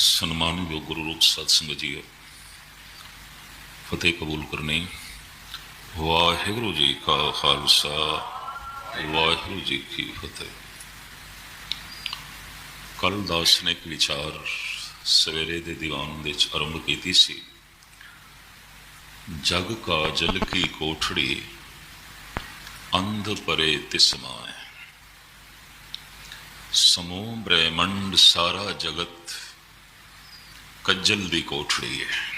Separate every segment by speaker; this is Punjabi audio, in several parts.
Speaker 1: ਸਨਮਾਨਯੋਗ ਗੁਰੂ ਰੂਪ ਸਤ ਸਿੰਘ ਜੀ ਫਤਿਹ ਕਬੂਲ ਕਰਨੀ। ਵਾਹਿਗੁਰੂ ਜੀ ਕਾ ਖਾਲਸਾ, ਵਾਹਿਗੁਰੂ ਜੀ ਕੀ ਫਤਿਹ। ਕੱਲ ਦਾਸ ਨੇ ਇੱਕ ਵਿਚਾਰ ਸਵੇਰੇ ਦੇ ਦੀਵਾਨ ਵਿੱਚ ਆਰੰਭ ਕੀਤੀ ਸੀ। ਜਗ ਕਾ ਜਲ ਕੀ ਕੋਠੜੀ, ਅੰਧ ਪਰੇ ਤਿਸਮਾਏ ਸਮੂਹ ਬ੍ਰਹਿਮੰਡ ਸਾਰਾ ਜਗਤ ਕੱਜਲ ਦੀ ਕੋਠੜੀ ਹੈ।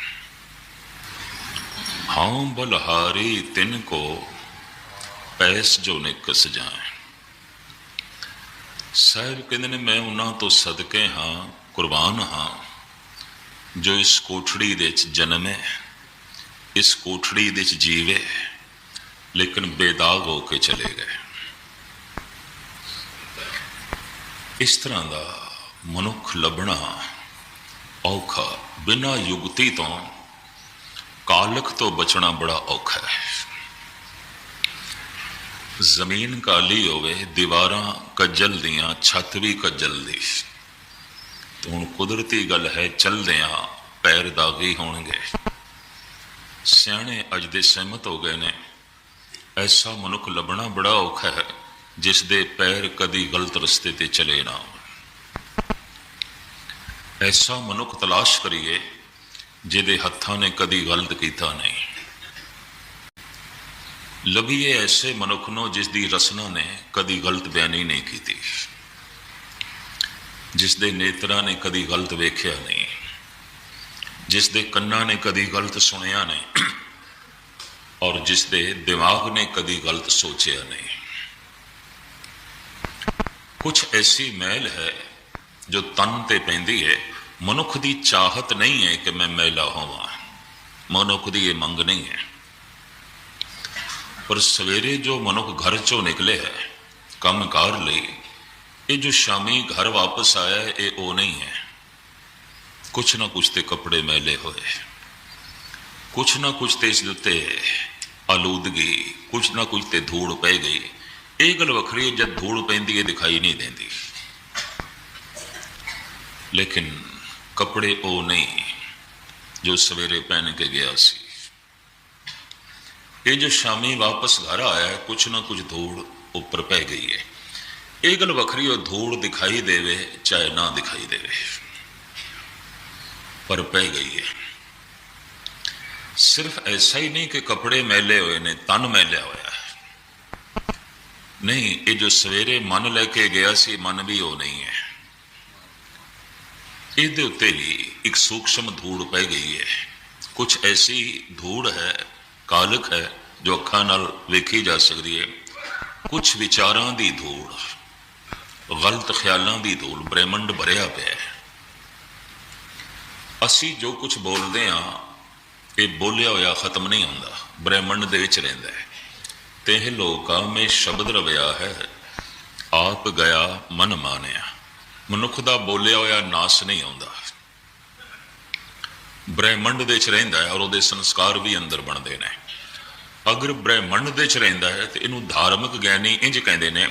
Speaker 1: ਹਾਂ ਬਲਹਾਰੀ ਤਿਨ ਕੋ ਪੈਸ ਜੋ ਨਿਕਸ ਜਾਏ। ਸਾਹਿਬ ਕਹਿੰਦੇ ਨੇ, ਮੈਂ ਉਹਨਾਂ ਤੋਂ ਸਦਕੇ ਹਾਂ, ਕੁਰਬਾਨ ਹਾਂ, ਜੋ ਇਸ ਕੋਠੜੀ ਦੇ ਵਿੱਚ ਜਨਮੇ ਇਸ ਕੋਠੜੀ ਦੇ ਵਿੱਚ ਜੀਵੇ, ਲੇਕਿਨ ਬੇਦਾਗ ਹੋ ਕੇ ਚਲੇ ਗਏ। ਇਸ ਤਰ੍ਹਾਂ ਦਾ ਮਨੁੱਖ ਲੱਭਣਾ ਔਖਾ, ਬਿਨਾਂ ਯੁਗਤੀ ਤੋਂ ਕਾਲਕ ਤੋਂ ਬਚਣਾ ਬੜਾ ਔਖਾ ਹੈ। ਜ਼ਮੀਨ ਕਾਲੀ ਹੋਵੇ, ਦੀਵਾਰਾਂ ਕੱਜਲ ਦੀਆਂ, ਛੱਤ ਵੀ ਕੱਜਲ ਦੀ। ਹੁਣ ਕੁਦਰਤੀ ਗੱਲ ਹੈ, ਚਲਦਿਆਂ ਪੈਰ ਦਾਗੀ ਹੋਣਗੇ। ਸਿਆਣੇ ਅੱਜ ਦੇ ਸਹਿਮਤ ਹੋ ਗਏ ਨੇ। ਐਸਾ ਮਨੁੱਖ ਲੱਭਣਾ ਬੜਾ ਔਖਾ ਹੈ, ਜਿਸ ਦੇ ਪੈਰ ਕਦੀ ਗਲਤ ਰਸਤੇ ਤੇ ਚਲੇ ਨਾ ਹੋਣ। ਐਸਾ ਮਨੁੱਖ ਤਲਾਸ਼ ਕਰੀਏ ਜਿਹਦੇ ਹੱਥਾਂ ਨੇ ਕਦੀ ਗਲਤ ਕੀਤਾ ਨਹੀਂ ਲੱਭੀਏ ਐਸੇ ਮਨੁੱਖ ਨੂੰ ਜਿਸ ਦੀ ਰਸਨਾ ਨੇ ਕਦੀ ਗਲਤ ਬਿਆਨੀ ਨਹੀਂ ਕੀਤੀ ਜਿਸ ਦੇ ਨੇਤਰਾਂ ਨੇ ਕਦੀ ਗਲਤ ਵੇਖਿਆ ਨਹੀਂ ਜਿਸ ਦੇ ਕੰਨਾਂ ਨੇ ਕਦੀ ਗਲਤ ਸੁਣਿਆ ਨਹੀਂ ਔਰ ਜਿਸ ਦੇ ਦਿਮਾਗ ਨੇ ਕਦੀ ਗਲਤ ਸੋਚਿਆ ਨਹੀਂ ਕੁਝ ਐਸੀ ਮੈਲ ਹੈ ਜੋ ਤਨ ਤੇ ਪੈਂਦੀ ਹੈ ਮਨੁੱਖ ਦੀ ਚਾਹਤ ਨਹੀਂ ਹੈ ਕਿ ਮੈਂ ਮਹਿਲਾ ਹੋਵਾਂ। ਮਨੁੱਖ ਦੀ ਇਹ ਮੰਗ ਨਹੀਂ ਹੈ। ਪਰ ਸਵੇਰੇ ਜੋ ਮਨੁੱਖ ਘਰ ਚੋਂ ਨਿਕਲੇ ਹੈ, ਕੰਮਕਾਰ ਲਈ, ਇਹ ਜੋ ਸ਼ਾਮੀ ਘਰ ਵਾਪਸ ਆਇਆ ਹੈ, ਇਹ ਉਹ ਨਹੀਂ ਹੈ। ਕੁਛ ਨਾ ਕੁਛ ਤੇ ਕੱਪੜੇ ਮੈਲੇ ਹੋਏ। ਕੁਛ ਨਾ ਕੁਛ ਤੇ ਇਸ ਦੇ ਉੱਤੇ ਆਲੂਦਗੀ, ਕੁਛ ਨਾ ਕੁਛ ਤੇ ਧੂੜ ਪੈ ਗਈ। ਇਹ ਗੱਲ ਵੱਖਰੀ ਹੈ, ਜਦ ਧੂੜ ਪੈਂਦੀ ਹੈ ਦਿਖਾਈ ਨਹੀਂ ਦਿੰਦੀ। ਲੇਕਿਨ ਕੱਪੜੇ ਉਹ ਨਹੀਂ, ਜੋ ਸਵੇਰੇ ਪਹਿਨ ਕੇ ਗਿਆ ਸੀ। ਇਹ ਜੋ ਸ਼ਾਮੀ ਵਾਪਸ ਘਰ ਆਇਆ, ਕੁਛ ਨਾ ਕੁਛ ਧੂੜ ਉੱਪਰ ਪੈ ਗਈ ਹੈ। ਇਹ ਗੱਲ ਵੱਖਰੀ ਉਹ ਧੂੜ ਦਿਖਾਈ ਦੇਵੇ ਚਾਹੇ ਨਾ ਦਿਖਾਈ ਦੇਵੇ। ਪਰ ਪੈ ਗਈ ਹੈ। ਸਿਰਫ ਐਸਾ ਹੀ ਨਹੀਂ ਕਿ ਕੱਪੜੇ ਮੈਲੇ ਹੋਏ ਨੇ, ਤਨ ਮੈਲਿਆ ਹੋਇਆ ਹੈ। ਨਹੀਂ, ਇਹ ਜੋ ਸਵੇਰੇ ਮਨ ਲੈ ਕੇ ਗਿਆ ਸੀ, ਮਨ ਵੀ ਉਹ ਨਹੀਂ ਹੈ। ਇਹਦੇ ਉੱਤੇ ਵੀ ਇੱਕ ਸੂਖਸ਼ਮ ਧੂੜ ਪੈ ਗਈ ਹੈ। ਕੁਝ ਐਸੀ ਧੂੜ ਹੈ, ਕਾਲਕ ਹੈ, ਜੋ ਅੱਖਾਂ ਨਾਲ ਵੇਖੀ ਜਾ ਸਕਦੀ ਹੈ। ਕੁਝ ਵਿਚਾਰਾਂ ਦੀ ਧੂੜ ਗਲਤ ਖਿਆਲਾਂ ਦੀ ਧੂੜ ਬ੍ਰਹਿਮੰਡ ਭਰਿਆ ਪਿਆ ਹੈ। ਅਸੀਂ ਜੋ ਕੁਝ ਬੋਲਦੇ ਹਾਂ, ਇਹ ਬੋਲਿਆ ਹੋਇਆ ਖਤਮ ਨਹੀਂ ਹੁੰਦਾ, ਬ੍ਰਹਿਮੰਡ ਦੇ ਵਿੱਚ ਰਹਿੰਦਾ ਹੈ। ਤੇ ਇਹ ਲੋਕਾਂ ਮੇ ਸ਼ਬਦ ਰਵਿਆ ਹੈ, ਆਪ ਗਿਆ ਮਨ ਮਾਨਿਆ। ਮਨੁੱਖ ਦਾ ਬੋਲਿਆ ਹੋਇਆ ਨਾਸ ਨਹੀਂ ਆਉਂਦਾ। ਬ੍ਰਹਿਮੰਡ ਦੇ ਵਿੱਚ ਰਹਿੰਦਾ ਹੈ ਔਰ ਉਹਦੇ ਸੰਸਕਾਰ ਵੀ ਅੰਦਰ ਬਣਦੇ ਨੇ। ਅਗਰ ਬ੍ਰਹਿਮੰਡ ਦੇ ਵਿੱਚ ਰਹਿੰਦਾ ਹੈ ਤੇ ਇਹਨੂੰ ਧਾਰਮਿਕ ਗਿਆਨੀ ਇੰਜ ਕਹਿੰਦੇ ਨੇ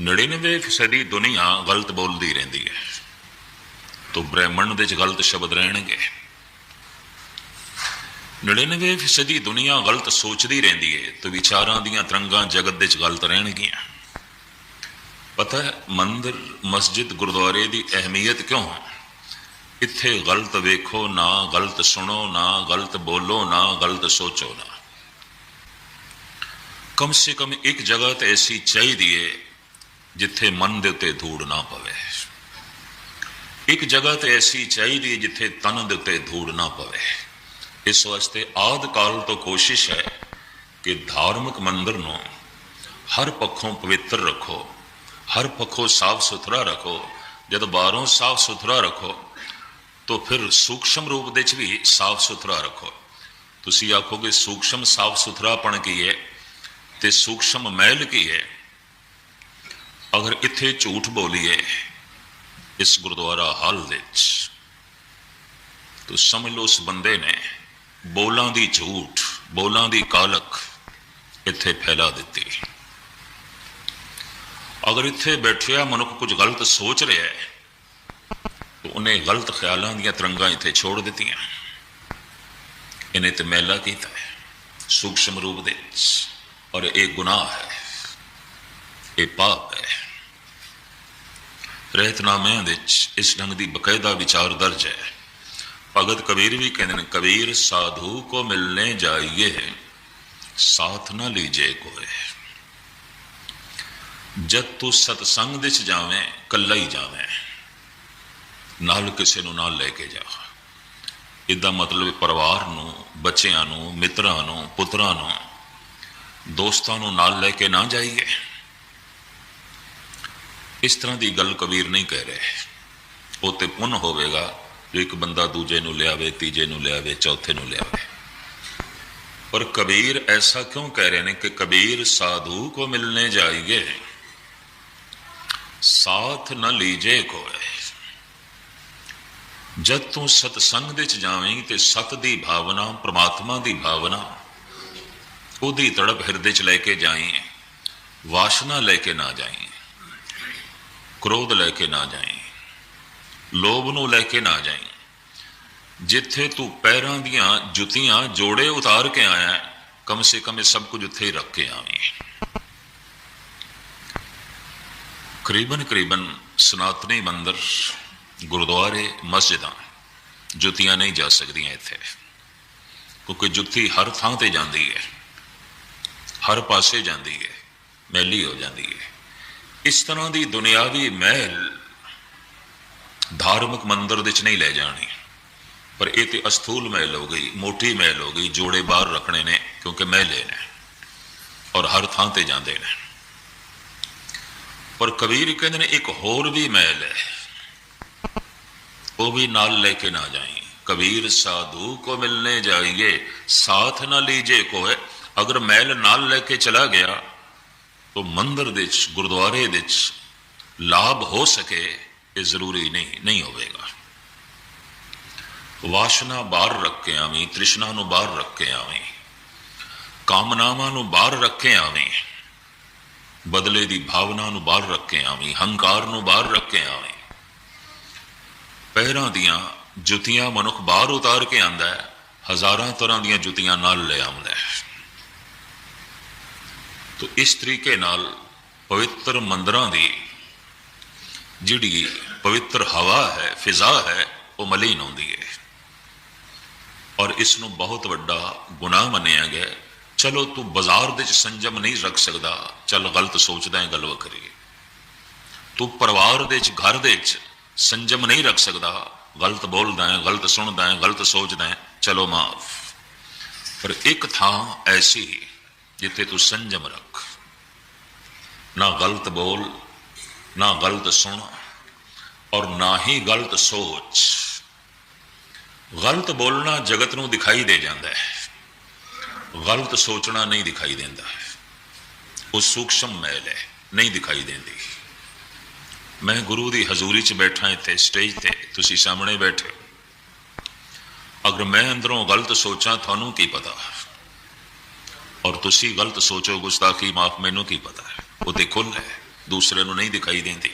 Speaker 1: 99% ਦੁਨੀਆ ਗਲਤ ਬੋਲਦੀ ਰਹਿੰਦੀ ਹੈ। ਤੋ ਬ੍ਰਹਿਮੰਡ ਦੇ ਵਿੱਚ ਗਲਤ ਸ਼ਬਦ ਰਹਿਣਗੇ। 99% ਦੁਨੀਆ ਗਲਤ ਸੋਚਦੀ ਰਹਿੰਦੀ ਹੈ ਤੇ ਵਿਚਾਰਾਂ ਦੀਆਂ ਤਰੰਗਾਂ ਜਗਤ ਦੇ ਵਿੱਚ ਗਲਤ ਰਹਿਣਗੀਆਂ। ਪਤਾ ਹੈ, ਮੰਦਿਰ, ਮਸਜਿਦ, ਗੁਰਦੁਆਰੇ ਦੀ ਅਹਿਮੀਅਤ ਕਿਉਂ ਹੈ? ਇੱਥੇ ਗਲਤ ਵੇਖੋ, ਨਾ ਗਲਤ ਸੁਣੋ, ਨਾ ਗਲਤ ਬੋਲੋ, ਨਾ ਗਲਤ ਸੋਚੋ ਨਾ। ਕਮ ਸੇ ਕਮ ਇੱਕ ਜਗ੍ਹਾ ਤੇ ਐਸੀ ਚਾਹੀਦੀ ਹੈ ਜਿੱਥੇ ਮਨ ਦੇ ਉੱਤੇ ਧੂੜ ਨਾ ਪਵੇ। ਇੱਕ ਜਗ੍ਹਾ ਤੇ ਐਸੀ ਚਾਹੀਦੀ ਹੈ ਜਿੱਥੇ ਤਨ ਦੇ ਉੱਤੇ ਧੂੜ ਨਾ ਪਵੇ। ਇਸ ਵਾਸਤੇ ਆਦ ਕਾਲ ਤੋਂ ਕੋਸ਼ਿਸ਼ ਹੈ ਕਿ ਧਾਰਮਿਕ ਮੰਦਰ ਨੂੰ ਹਰ ਪੱਖੋਂ ਪਵਿੱਤਰ ਰੱਖੋ। ਹਰ ਪੱਖੋਂ ਸਾਫ਼ ਸੁਥਰਾ ਰੱਖੋ। ਜਦ ਬਾਹਰੋਂ ਸਾਫ਼ ਸੁਥਰਾ ਰੱਖੋ, ਤਾਂ ਫਿਰ ਸੂਖਸ਼ਮ ਰੂਪ ਦੇ ਵਿੱਚ ਵੀ ਸਾਫ਼ ਸੁਥਰਾ ਰੱਖੋ। ਤੁਸੀਂ ਆਖੋਗੇ, ਸੂਖਸ਼ਮ ਸਾਫ਼ ਸੁਥਰਾਪਣ ਕੀ ਹੈ ਤੇ ਸੂਖਸ਼ਮ ਮਹਿਲ ਕੀ ਹੈ? ਅਗਰ ਇੱਥੇ ਝੂਠ ਬੋਲੀਏ ਇਸ ਗੁਰਦੁਆਰਾ ਹਾਲ ਦੇ ਵਿੱਚ, ਤੋ ਸਮਝ ਲਓ ਉਸ ਬੰਦੇ ਨੇ ਬੋਲਾਂ ਦੀ ਝੂਠ, ਬੋਲਾਂ ਦੀ ਕਾਲਕ ਇੱਥੇ ਫੈਲਾ ਦਿੱਤੀ। ਅਗਰ ਇੱਥੇ ਬੈਠਿਆ ਮਨੁੱਖ ਕੁਝ ਗਲਤ ਸੋਚ ਰਿਹਾ ਹੈ, ਤੇ ਉਹਨੇ ਗਲਤ ਖਿਆਲਾਂ ਦੀਆਂ ਤਰੰਗਾਂ ਇੱਥੇ ਛੋੜ ਦਿੱਤੀਆਂ। ਇਹਨੇ ਤੇ ਮੈਲਾ ਕੀਤਾ ਹੈ, ਸੂਖਸ਼ਮ ਰੂਪ ਦੇ ਵਿੱਚ। ਔਰ ਇਹ ਗੁਨਾਹ ਹੈ, ਇਹ ਪਾਪ ਹੈ। ਰਹਿਤਨਾਮਿਆਂ ਵਿੱਚ ਇਸ ਢੰਗ ਦੀ ਬਕਾਇਦਾ ਵਿਚਾਰ ਦਰਜ ਹੈ। ਭਗਤ ਕਬੀਰ ਵੀ ਕਹਿੰਦੇ ਨੇ, ਕਬੀਰ, ਸਾਧੂ ਕੋ ਮਿਲਨੇ ਜਾਈਏ, ਸਾਥ ਨਾ ਲੀਜੇ ਕੋਏ। ਜਦ ਤੂੰ ਸਤਸੰਗ ਦੇ ਚ ਜਾਵੇਂ ਕੱਲਾ ਹੀ ਜਾਵੇਂ, ਨਾਲ ਕਿਸੇ ਨੂੰ ਨਾਲ ਲੈ ਕੇ ਜਾ। ਇਹਦਾ ਮਤਲਬ ਪਰਿਵਾਰ ਨੂੰ, ਬੱਚਿਆਂ ਨੂੰ, ਮਿੱਤਰਾਂ ਨੂੰ, ਪੁੱਤਰਾਂ ਨੂੰ, ਦੋਸਤਾਂ ਨੂੰ ਨਾਲ ਲੈ ਕੇ ਨਾ ਜਾਈਏ। ਇਸ ਤਰ੍ਹਾਂ ਦੀ ਗੱਲ ਕਬੀਰ ਨਹੀਂ ਕਹਿ ਰਹੇ। ਉਹ ਤੇ ਪੁੰਨ ਹੋਵੇਗਾ ਜੋ ਇੱਕ ਬੰਦਾ ਦੂਜੇ ਨੂੰ ਲਿਆਵੇ, ਤੀਜੇ ਨੂੰ ਲਿਆਵੇ, ਚੌਥੇ ਨੂੰ ਲਿਆਵੇ। ਪਰ ਕਬੀਰ ਐਸਾ ਕਿਉਂ ਕਹਿ ਰਹੇ ਨੇ ਕਿ ਕਬੀਰ ਸਾਧੂ ਕੋ ਮਿਲਨੇ ਜਾਈਏ? ਸਾਥ ਨ ਲੀਜੇ ਕੋਏ। ਜਦ ਤੂੰ ਸਤਸੰਗ ਦੇ ਚ ਜਾਵੇਂ ਤੇ ਸਤ ਦੀ ਭਾਵਨਾ, ਪ੍ਰਮਾਤਮਾ ਦੀ ਭਾਵਨਾ, ਉਹਦੀ ਤੜਪ ਹਿਰਦੇ ਚ ਲੈ ਕੇ ਜਾਈਂ, ਵਾਸ਼ਨਾ ਲੈ ਕੇ ਨਾ ਜਾਈਂ, ਕ੍ਰੋਧ ਲੈ ਕੇ ਨਾ ਜਾਈਂ, ਲੋਭ ਨੂੰ ਲੈ ਕੇ ਨਾ ਜਾਈਂ, ਜਿੱਥੇ ਤੂੰ ਪੈਰਾਂ ਦੀਆਂ ਜੁੱਤੀਆਂ ਜੋੜੇ ਉਤਾਰ ਕੇ ਆਇਆ, ਕਮ ਸੇ ਕਮ ਇਹ ਸਭ ਕੁਝ ਉੱਥੇ ਹੀ ਰੱਖ ਕੇ ਆਵੀਂ। ਕਰੀਬਨ ਕਰੀਬਨ ਸਨਾਤਨੀ ਮੰਦਰ ਗੁਰਦੁਆਰੇ ਮਸਜਿਦਾਂ ਜੁੱਤੀਆਂ ਨਹੀਂ ਜਾ ਸਕਦੀਆਂ ਇੱਥੇ। ਕਿਉਂਕਿ ਜੁੱਤੀ ਹਰ ਥਾਂ ਤੇ ਜਾਂਦੀ ਹੈ। ਹਰ ਪਾਸੇ ਜਾਂਦੀ ਹੈ। ਮੈਲੀ ਹੋ ਜਾਂਦੀ ਹੈ। ਇਸ ਤਰ੍ਹਾਂ ਦੀ ਦੁਨਿਆਵੀ ਮਹਿਲ ਧਾਰਮਿਕ ਮੰਦਰ ਦੇ ਵਿੱਚ ਨਹੀਂ ਲੈ ਜਾਣੀ। ਪਰ ਇਹ ਤੇ ਅਸਥੂਲ ਮਹਿਲ ਹੋ ਗਈ, ਮੋਟੀ ਮਹਿਲ ਹੋ ਗਈ, ਜੋੜੇ ਬਾਹਰ ਰੱਖਣੇ ਨੇ ਕਿਉਂਕਿ ਮਹਿਲੇ ਨੇ। ਔਰ ਹਰ ਥਾਂ ਤੇ ਜਾਂਦੇ ਨੇ। ਪਰ ਕਬੀਰ ਕਹਿੰਦੇ ਨੇ, ਇੱਕ ਹੋਰ ਵੀ ਮਹਿਲ ਹੈ। ਉਹ ਵੀ ਨਾਲ ਲੈ ਕੇ ਨਾ ਜਾਈ। ਕਬੀਰ, ਸਾਧੂ ਕੋ ਮਿਲਨੇ ਜਾਈਏ, ਸਾਥ ਨਾ ਲੀਜੇ ਕੋਏ ਅਗਰ ਮਹਿਲ ਨਾਲ ਲੈ ਕੇ ਚਲਾ ਗਿਆ तो ਮੰਦਰ ਦੇ ਵਿੱਚ, ਗੁਰਦੁਆਰੇ ਦੇ ਵਿੱਚ ਲਾਭ ਹੋ ਸਕੇ, ਇਹ ਜ਼ਰੂਰੀ ਨਹੀਂ ਨਹੀਂ ਹੋਵੇਗਾ। ਵਾਸ਼ਨਾ ਬਾਹਰ ਰੱਖ ਕੇ ਆਵੀਂ, ਤ੍ਰਿਸ਼ਨਾ ਨੂੰ ਬਾਹਰ ਰੱਖ ਕੇ ਆਵੀਂ। ਕਾਮਨਾਵਾਂ ਨੂੰ ਬਾਹਰ ਰੱਖ ਕੇ ਆਵੀਂ। ਬਦਲੇ ਦੀ ਭਾਵਨਾ ਨੂੰ ਬਾਹਰ ਰੱਖ ਕੇ ਆਵੀਂ, ਹੰਕਾਰ ਨੂੰ ਬਾਹਰ ਰੱਖ ਕੇ ਆਵੀਂ। ਪੈਰਾਂ ਦੀਆਂ ਜੁੱਤੀਆਂ ਮਨੁੱਖ ਬਾਹਰ ਉਤਾਰ ਕੇ ਆਂਦਾ ਹੈ, ਹਜ਼ਾਰਾਂ ਤਰ੍ਹਾਂ ਦੀਆਂ ਜੁੱਤੀਆਂ ਨਾਲ ਲੈ ਆਉਂਦਾ ਹੈ। ਤੋ ਇਸ ਤਰੀਕੇ ਨਾਲ ਪਵਿੱਤਰ ਮੰਦਰਾਂ ਦੀ ਜਿਹੜੀ ਪਵਿੱਤਰ ਹਵਾ ਹੈ, ਫਿਜ਼ਾ ਹੈ, ਉਹ ਮਲੀਨ ਹੁੰਦੀ ਹੈ। ਔਰ ਇਸ ਨੂੰ ਬਹੁਤ ਵੱਡਾ ਗੁਨਾਹ ਮੰਨਿਆ ਗਿਆ ਚਲੋ ਤੂੰ ਬਾਜ਼ਾਰ ਦੇ ਵਿੱਚ ਸੰਜਮ ਨਹੀਂ ਰੱਖ ਸਕਦਾ। ਚੱਲ ਗਲਤ ਸੋਚਦਾ ਹੈ, ਗੱਲ ਵੱਖਰੀ ਤੂੰ ਪਰਿਵਾਰ ਦੇ 'ਚ ਘਰ ਦੇ ਵਿੱਚ ਸੰਜਮ ਨਹੀਂ ਰੱਖ ਸਕਦਾ। ਗਲਤ ਬੋਲਦਾ ਹੈ, ਗਲਤ ਸੁਣਦਾ ਹੈ, ਗਲਤ ਸੋਚਦਾ ਹੈ। ਚਲੋ ਮਾਫ। ਪਰ ਇੱਕ ਥਾਂ ਐਸੀ ਜਿੱਥੇ ਤੂੰ ਸੰਜਮ ਰੱਖ। ਨਾ ਗਲਤ ਬੋਲ, ਨਾ ਗਲਤ ਸੁਣ ਔਰ ਨਾ ਹੀ ਗਲਤ ਸੋਚ। ਗਲਤ ਬੋਲਣਾ ਜਗਤ ਨੂੰ ਦਿਖਾਈ ਦੇ ਜਾਂਦਾ ਹੈ। ਗਲਤ ਸੋਚਣਾ ਨਹੀਂ ਦਿਖਾਈ ਦਿੰਦਾ ਉਹ ਸੂਖਸ਼ਮ ਮੈਲ ਹੈ, ਨਹੀਂ ਦਿਖਾਈ ਦਿੰਦੀ। ਮੈਂ ਗੁਰੂ ਦੀ ਹਜ਼ੂਰੀ 'ਚ ਬੈਠਾ ਇੱਥੇ ਸਟੇਜ ਤੇ, ਤੁਸੀਂ ਸਾਹਮਣੇ ਬੈਠੇ ਹੋ। ਅਗਰ ਮੈਂ ਅੰਦਰੋਂ ਗਲਤ ਸੋਚਾਂ, ਤੁਹਾਨੂੰ ਕੀ ਪਤਾ? ਔਰ ਤੁਸੀਂ ਗਲਤ ਸੋਚੋ ਗੁਸਤਾਖੀ ਮਾਫ, ਮੈਨੂੰ ਕੀ ਪਤਾ ਉਹ ਤੇ ਖੁੱਲ ਹੈ, ਦੂਸਰੇ ਨੂੰ ਨਹੀਂ ਦਿਖਾਈ ਦਿੰਦੀ।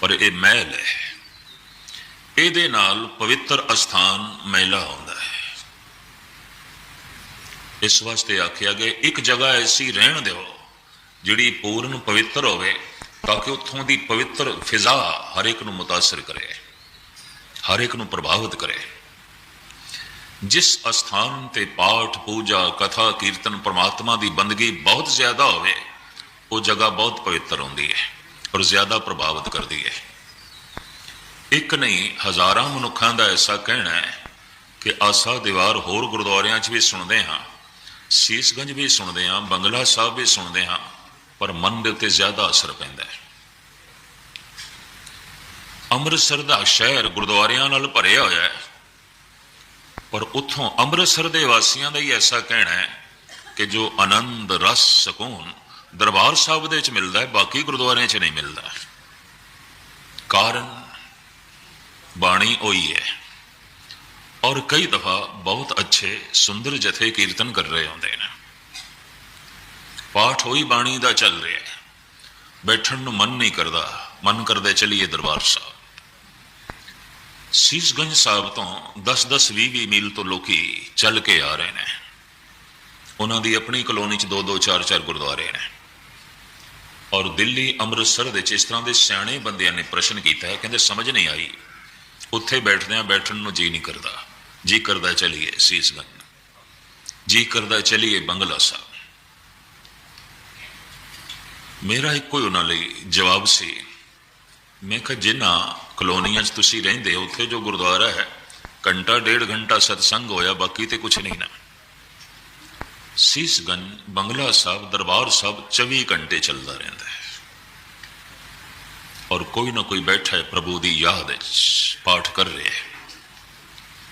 Speaker 1: ਪਰ ਇਹ ਮਹਿਲ ਹੈ। ਇਹਦੇ ਨਾਲ ਪਵਿੱਤਰ ਅਸਥਾਨ ਮੈਲਾ ਹੁੰਦਾ ਹੈ। ਇਸ ਵਾਸਤੇ ਆਖਿਆ ਗਿਆ ਇੱਕ ਜਗ੍ਹਾ ਐਸੀ ਰਹਿਣ ਦਿਓ ਜਿਹੜੀ ਪੂਰਨ ਪਵਿੱਤਰ ਹੋਵੇ, ਤਾਂ ਕਿ ਉੱਥੋਂ ਦੀ ਪਵਿੱਤਰ ਫਿਜ਼ਾ ਹਰ ਇੱਕ ਨੂੰ ਮੁਤਾਸਰ ਕਰੇ, ਹਰ ਇੱਕ ਨੂੰ ਪ੍ਰਭਾਵਿਤ ਕਰੇ। ਜਿਸ ਅਸਥਾਨ ਤੇ ਪਾਠ, ਪੂਜਾ, ਕਥਾ, ਕੀਰਤਨ ਪ੍ਰਮਾਤਮਾ ਦੀ ਬੰਦਗੀ ਬਹੁਤ ਜ਼ਿਆਦਾ ਹੋਵੇ, ਉਹ ਜਗ੍ਹਾ ਬਹੁਤ ਪਵਿੱਤਰ ਹੁੰਦੀ ਹੈ ਔਰ ਜ਼ਿਆਦਾ ਪ੍ਰਭਾਵਿਤ ਕਰਦੀ ਹੈ। ਇੱਕ ਨਹੀਂ, ਹਜ਼ਾਰਾਂ ਮਨੁੱਖਾਂ ਦਾ ਐਸਾ ਕਹਿਣਾ ਹੈ ਕਿ ਆਸਾ ਦੀਵਾਰ ਹੋਰ ਗੁਰਦੁਆਰਿਆਂ 'ਚ ਵੀ ਸੁਣਦੇ ਹਾਂ। ਸੀਸਗੰਜ ਵੀ ਸੁਣਦੇ ਹਾਂ, ਬੰਗਲਾ ਸਾਹਿਬ ਵੀ ਸੁਣਦੇ ਹਾਂ, ਪਰ ਮਨ ਦੇ ਉੱਤੇ ਜ਼ਿਆਦਾ ਅਸਰ ਪੈਂਦਾ ਹੈ। ਅੰਮ੍ਰਿਤਸਰ ਦਾ ਸ਼ਹਿਰ ਗੁਰਦੁਆਰਿਆਂ ਨਾਲ ਭਰਿਆ ਹੋਇਆ ਹੈ। ਪਰ ਉੱਥੋਂ ਅੰਮ੍ਰਿਤਸਰ ਦੇ ਵਾਸੀਆਂ ਦਾ ਹੀ ਐਸਾ ਕਹਿਣਾ ਹੈ ਕਿ ਜੋ ਆਨੰਦ, ਰਸ, ਸਕੂਨ ਦਰਬਾਰ ਸਾਹਿਬ ਦੇ ਵਿੱਚ ਮਿਲਦਾ ਹੈ, ਬਾਕੀ ਗੁਰਦੁਆਰਿਆਂ 'ਚ ਨਹੀਂ ਮਿਲਦਾ। ਕਾਰਨ ਬਾਣੀ ਉਹੀ ਹੈ। ਔਰ ਕਈ ਦਫਾ ਬਹੁਤ ਅੱਛੇ ਸੁੰਦਰ ਜਥੇ ਕੀਰਤਨ ਕਰ ਰਹੇ ਹੁੰਦੇ ਨੇ। ਪਾਠ ਹੋਈ ਬਾਣੀ ਦਾ ਚੱਲ ਰਿਹਾ ਹੈ। ਬੈਠਣ ਨੂੰ ਮਨ ਨਹੀਂ ਕਰਦਾ, ਮਨ ਕਰਦਾ ਚਲੀਏ ਦਰਬਾਰ ਸਾਹਿਬ। ਸੀਸਗੰਜ ਸਾਹਿਬ ਤੋਂ 10-10 20-20 ਮੀਲ ਤੋਂ ਲੋਕੀ ਚੱਲ ਕੇ ਆ ਰਹੇ ਨੇ। ਉਹਨਾਂ ਦੀ ਆਪਣੀ ਕਲੋਨੀ 'ਚ 2-2 4-4 ਗੁਰਦੁਆਰੇ ਨੇ। ਔਰ ਦਿੱਲੀ, ਅੰਮ੍ਰਿਤਸਰ ਦੇ ਇਸ ਤਰ੍ਹਾਂ ਦੇ ਸਿਆਣੇ ਬੰਦਿਆਂ ਨੇ ਪ੍ਰਸ਼ਨ ਕੀਤਾ ਹੈ, ਕਹਿੰਦੇ ਸਮਝ ਨਹੀਂ ਆਈ। ਉੱਥੇ ਬੈਠਦੇ ਆ ਬੈਠਣ ਨੂੰ ਜੀ ਨਹੀਂ ਕਰਦਾ। ਜੀ ਕਰਦਾ ਚਲੀਏ ਸੀਸਗੰਜ ਜੀ ਕਰਦਾ ਚਲੀਏ ਬੰਗਲਾ ਸਾਹਿਬ। ਮੇਰਾ ਇੱਕੋ ਹੀ ਉਹਨਾਂ ਲਈ ਜਵਾਬ ਸੀ। ਮੈਂ ਕਿਹਾ, ਜਿਨ੍ਹਾਂ ਕਲੋਨੀਆਂ 'ਚ ਤੁਸੀਂ ਰਹਿੰਦੇ ਹੋ, ਉੱਥੇ ਜੋ ਗੁਰਦੁਆਰਾ ਹੈ, ਘੰਟਾ ਡੇਢ ਘੰਟਾ ਸਤਸੰਗ ਹੋਇਆ, ਬਾਕੀ ਤੇ ਕੁਝ ਨਹੀਂ ਨਾ। ਸੀਸਗੰਜ ਬੰਗਲਾ ਸਾਹਿਬ, ਦਰਬਾਰ ਸਾਹਿਬ 24 ਘੰਟੇ ਚੱਲਦਾ ਰਹਿੰਦਾ ਹੈ। ਔਰ ਕੋਈ ਨਾ ਕੋਈ ਬੈਠਾ ਹੈ ਪ੍ਰਭੂ ਦੀ ਯਾਦ ਵਿੱਚ, ਪਾਠ ਕਰ ਰਿਹਾ ਹੈ।